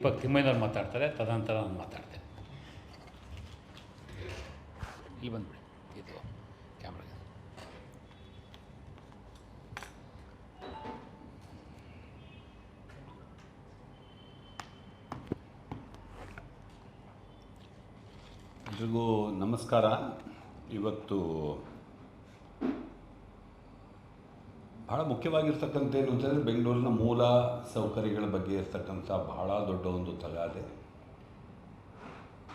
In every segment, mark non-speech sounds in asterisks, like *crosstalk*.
ಇವಾಗ ತಿಮ್ಮಯ್ಯನವ್ರು ಮಾತಾಡ್ತಾರೆ ತದನಂತರ ನಾನು ಮಾತಾಡ್ತೇನೆ ಇಲ್ಲಿ ಬಂದ್ಬಿಡಿ ಇದು ಕ್ಯಾಮ್ರಾಗೆ ಎಲ್ರಿಗೂ ನಮಸ್ಕಾರ. ಇವತ್ತು ಬಹಳ ಮುಖ್ಯವಾಗಿರ್ತಕ್ಕಂಥ ಏನು ಅಂತಂದರೆ ಬೆಂಗಳೂರಿನ ಮೂಲ ಸೌಕರ್ಯಗಳ ಬಗ್ಗೆ ಇರ್ತಕ್ಕಂಥ ಬಹಳ ದೊಡ್ಡ ಒಂದು ತಗಾದೆ.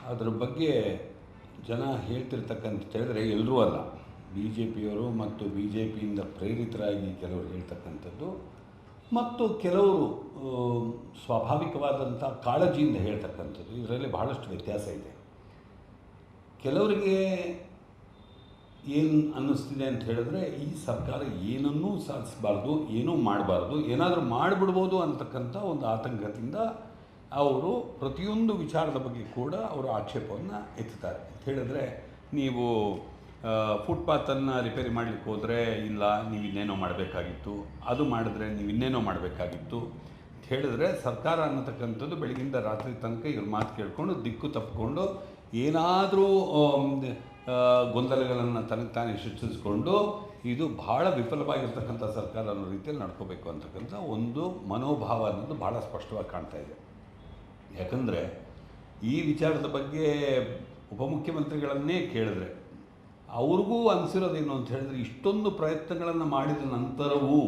ಅದರ ಬಗ್ಗೆ ಜನ ಹೇಳ್ತಿರ್ತಕ್ಕಂಥ ಹೇಳಿದ್ರೆ ಎಲ್ಲರೂ ಅಲ್ಲ. ಬಿ ಜೆ ಪಿಯವರು ಮತ್ತು ಬಿ ಜೆ ಪಿಯಿಂದ ಪ್ರೇರಿತರಾಗಿ ಕೆಲವರು ಹೇಳ್ತಕ್ಕಂಥದ್ದು ಮತ್ತು ಕೆಲವರು ಸ್ವಾಭಾವಿಕವಾದಂಥ ಕಾಳಜಿಯಿಂದ ಹೇಳ್ತಕ್ಕಂಥದ್ದು. ಇದರಲ್ಲಿ ಬಹಳಷ್ಟು ವ್ಯತ್ಯಾಸ ಇದೆ. ಕೆಲವರಿಗೆ ಏನು ಅನ್ನಿಸ್ತಿದೆ ಅಂತ ಹೇಳಿದ್ರೆ, ಈ ಸರ್ಕಾರ ಏನನ್ನೂ ಸಾಧಿಸಬಾರ್ದು, ಏನೂ ಮಾಡಬಾರ್ದು, ಏನಾದರೂ ಮಾಡಿಬಿಡ್ಬೋದು ಅಂತಕ್ಕಂಥ ಒಂದು ಆತಂಕದಿಂದ ಅವರು ಪ್ರತಿಯೊಂದು ವಿಚಾರದ ಬಗ್ಗೆ ಕೂಡ ಅವರು ಆಕ್ಷೇಪವನ್ನು ಎತ್ತುತ್ತಾರೆ. ಅಂತ ಹೇಳಿದ್ರೆ, ನೀವು ಫುಟ್ಪಾತನ್ನು ರಿಪೇರಿ ಮಾಡಲಿಕ್ಕೆ ಹೋದರೆ, ಇಲ್ಲ, ನೀವು ಇನ್ನೇನೋ ಮಾಡಬೇಕಾಗಿತ್ತು, ಅದು ಮಾಡಿದ್ರೆ ನೀವು ಇನ್ನೇನೋ ಮಾಡಬೇಕಾಗಿತ್ತು, ಅಂತ ಹೇಳಿದ್ರೆ ಸರ್ಕಾರ ಅನ್ನತಕ್ಕಂಥದ್ದು ಬೆಳಗಿಂದ ರಾತ್ರಿ ತನಕ ಇವ್ರ ಮಾತು ಕೇಳಿಕೊಂಡು, ದಿಕ್ಕು ತಪ್ಪಿಕೊಂಡು ಏನಾದರೂ ಗೊಂದಲಗಳನ್ನು ತನಗೆ ತಾನೇ ಸೃಷ್ಟಿಸಿಕೊಂಡು ಇದು ಬಹಳ ವಿಫಲವಾಗಿರ್ತಕ್ಕಂಥ ಸರ್ಕಾರ ಅನ್ನೋ ರೀತಿಯಲ್ಲಿ ನಡ್ಕೋಬೇಕು ಅಂತಕ್ಕಂಥ ಒಂದು ಮನೋಭಾವ ಅನ್ನೋದು ಭಾಳ ಸ್ಪಷ್ಟವಾಗಿ ಕಾಣ್ತಾ ಇದೆ. ಯಾಕಂದರೆ ಈ ವಿಚಾರದ ಬಗ್ಗೆ ಉಪಮುಖ್ಯಮಂತ್ರಿಗಳನ್ನೇ ಕೇಳಿದ್ರೆ, ಅವ್ರಿಗೂ ಅನಿಸಿರೋದೇನು ಅಂತ ಹೇಳಿದ್ರೆ ಇಷ್ಟೊಂದು ಪ್ರಯತ್ನಗಳನ್ನು ಮಾಡಿದ ನಂತರವೂ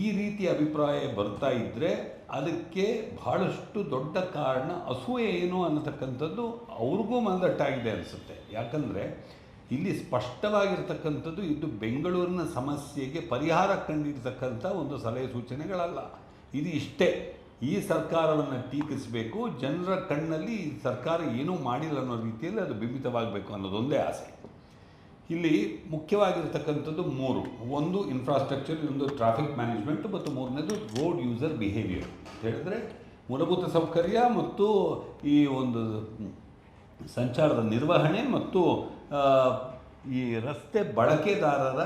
ಈ ರೀತಿ ಅಭಿಪ್ರಾಯ ಬರ್ತಾ ಇದ್ದರೆ ಅದಕ್ಕೆ ಬಹಳಷ್ಟು ದೊಡ್ಡ ಕಾರಣ ಅಸೂಯೆ ಏನು ಅನ್ನತಕ್ಕಂಥದ್ದು ಅವ್ರಿಗೂ ಮನದಟ್ಟಾಗಿದೆ ಅನಿಸುತ್ತೆ. ಯಾಕಂದರೆ ಇಲ್ಲಿ ಸ್ಪಷ್ಟವಾಗಿರ್ತಕ್ಕಂಥದ್ದು ಇದು ಬೆಂಗಳೂರಿನ ಸಮಸ್ಯೆಗೆ ಪರಿಹಾರ ಕಂಡಿರ್ತಕ್ಕಂಥ ಒಂದು ಸಲಹೆ ಸೂಚನೆಗಳಲ್ಲ. ಇದು ಇಷ್ಟೇ. ಈ ಸರ್ಕಾರವನ್ನು ಟೀಕಿಸಬೇಕು, ಜನರ ಕಣ್ಣಲ್ಲಿ ಸರ್ಕಾರ ಏನೂ ಮಾಡಿಲ್ಲ ಅನ್ನೋ ರೀತಿಯಲ್ಲಿ ಅದು ಬಿಂಬಿತವಾಗಬೇಕು ಅನ್ನೋದೊಂದೇ ಆಸೆ. ಇಲ್ಲಿ ಮುಖ್ಯವಾಗಿರ್ತಕ್ಕಂಥದ್ದು ಮೂರು. ಒಂದು ಇನ್ಫ್ರಾಸ್ಟ್ರಕ್ಚರ್ ಇನ್ನೊಂದು ಟ್ರಾಫಿಕ್ ಮ್ಯಾನೇಜ್ಮೆಂಟ್ ಮತ್ತು ಮೂರನೇದು ರೋಡ್ ಯೂಸರ್ ಬಿಹೇವಿಯರ್ ಹೇಳಿದ್ರೆ ಮೂಲಭೂತ ಸೌಕರ್ಯ ಮತ್ತು ಈ ಒಂದು ಸಂಚಾರದ ನಿರ್ವಹಣೆ ಮತ್ತು ಈ ರಸ್ತೆ ಬಳಕೆದಾರರ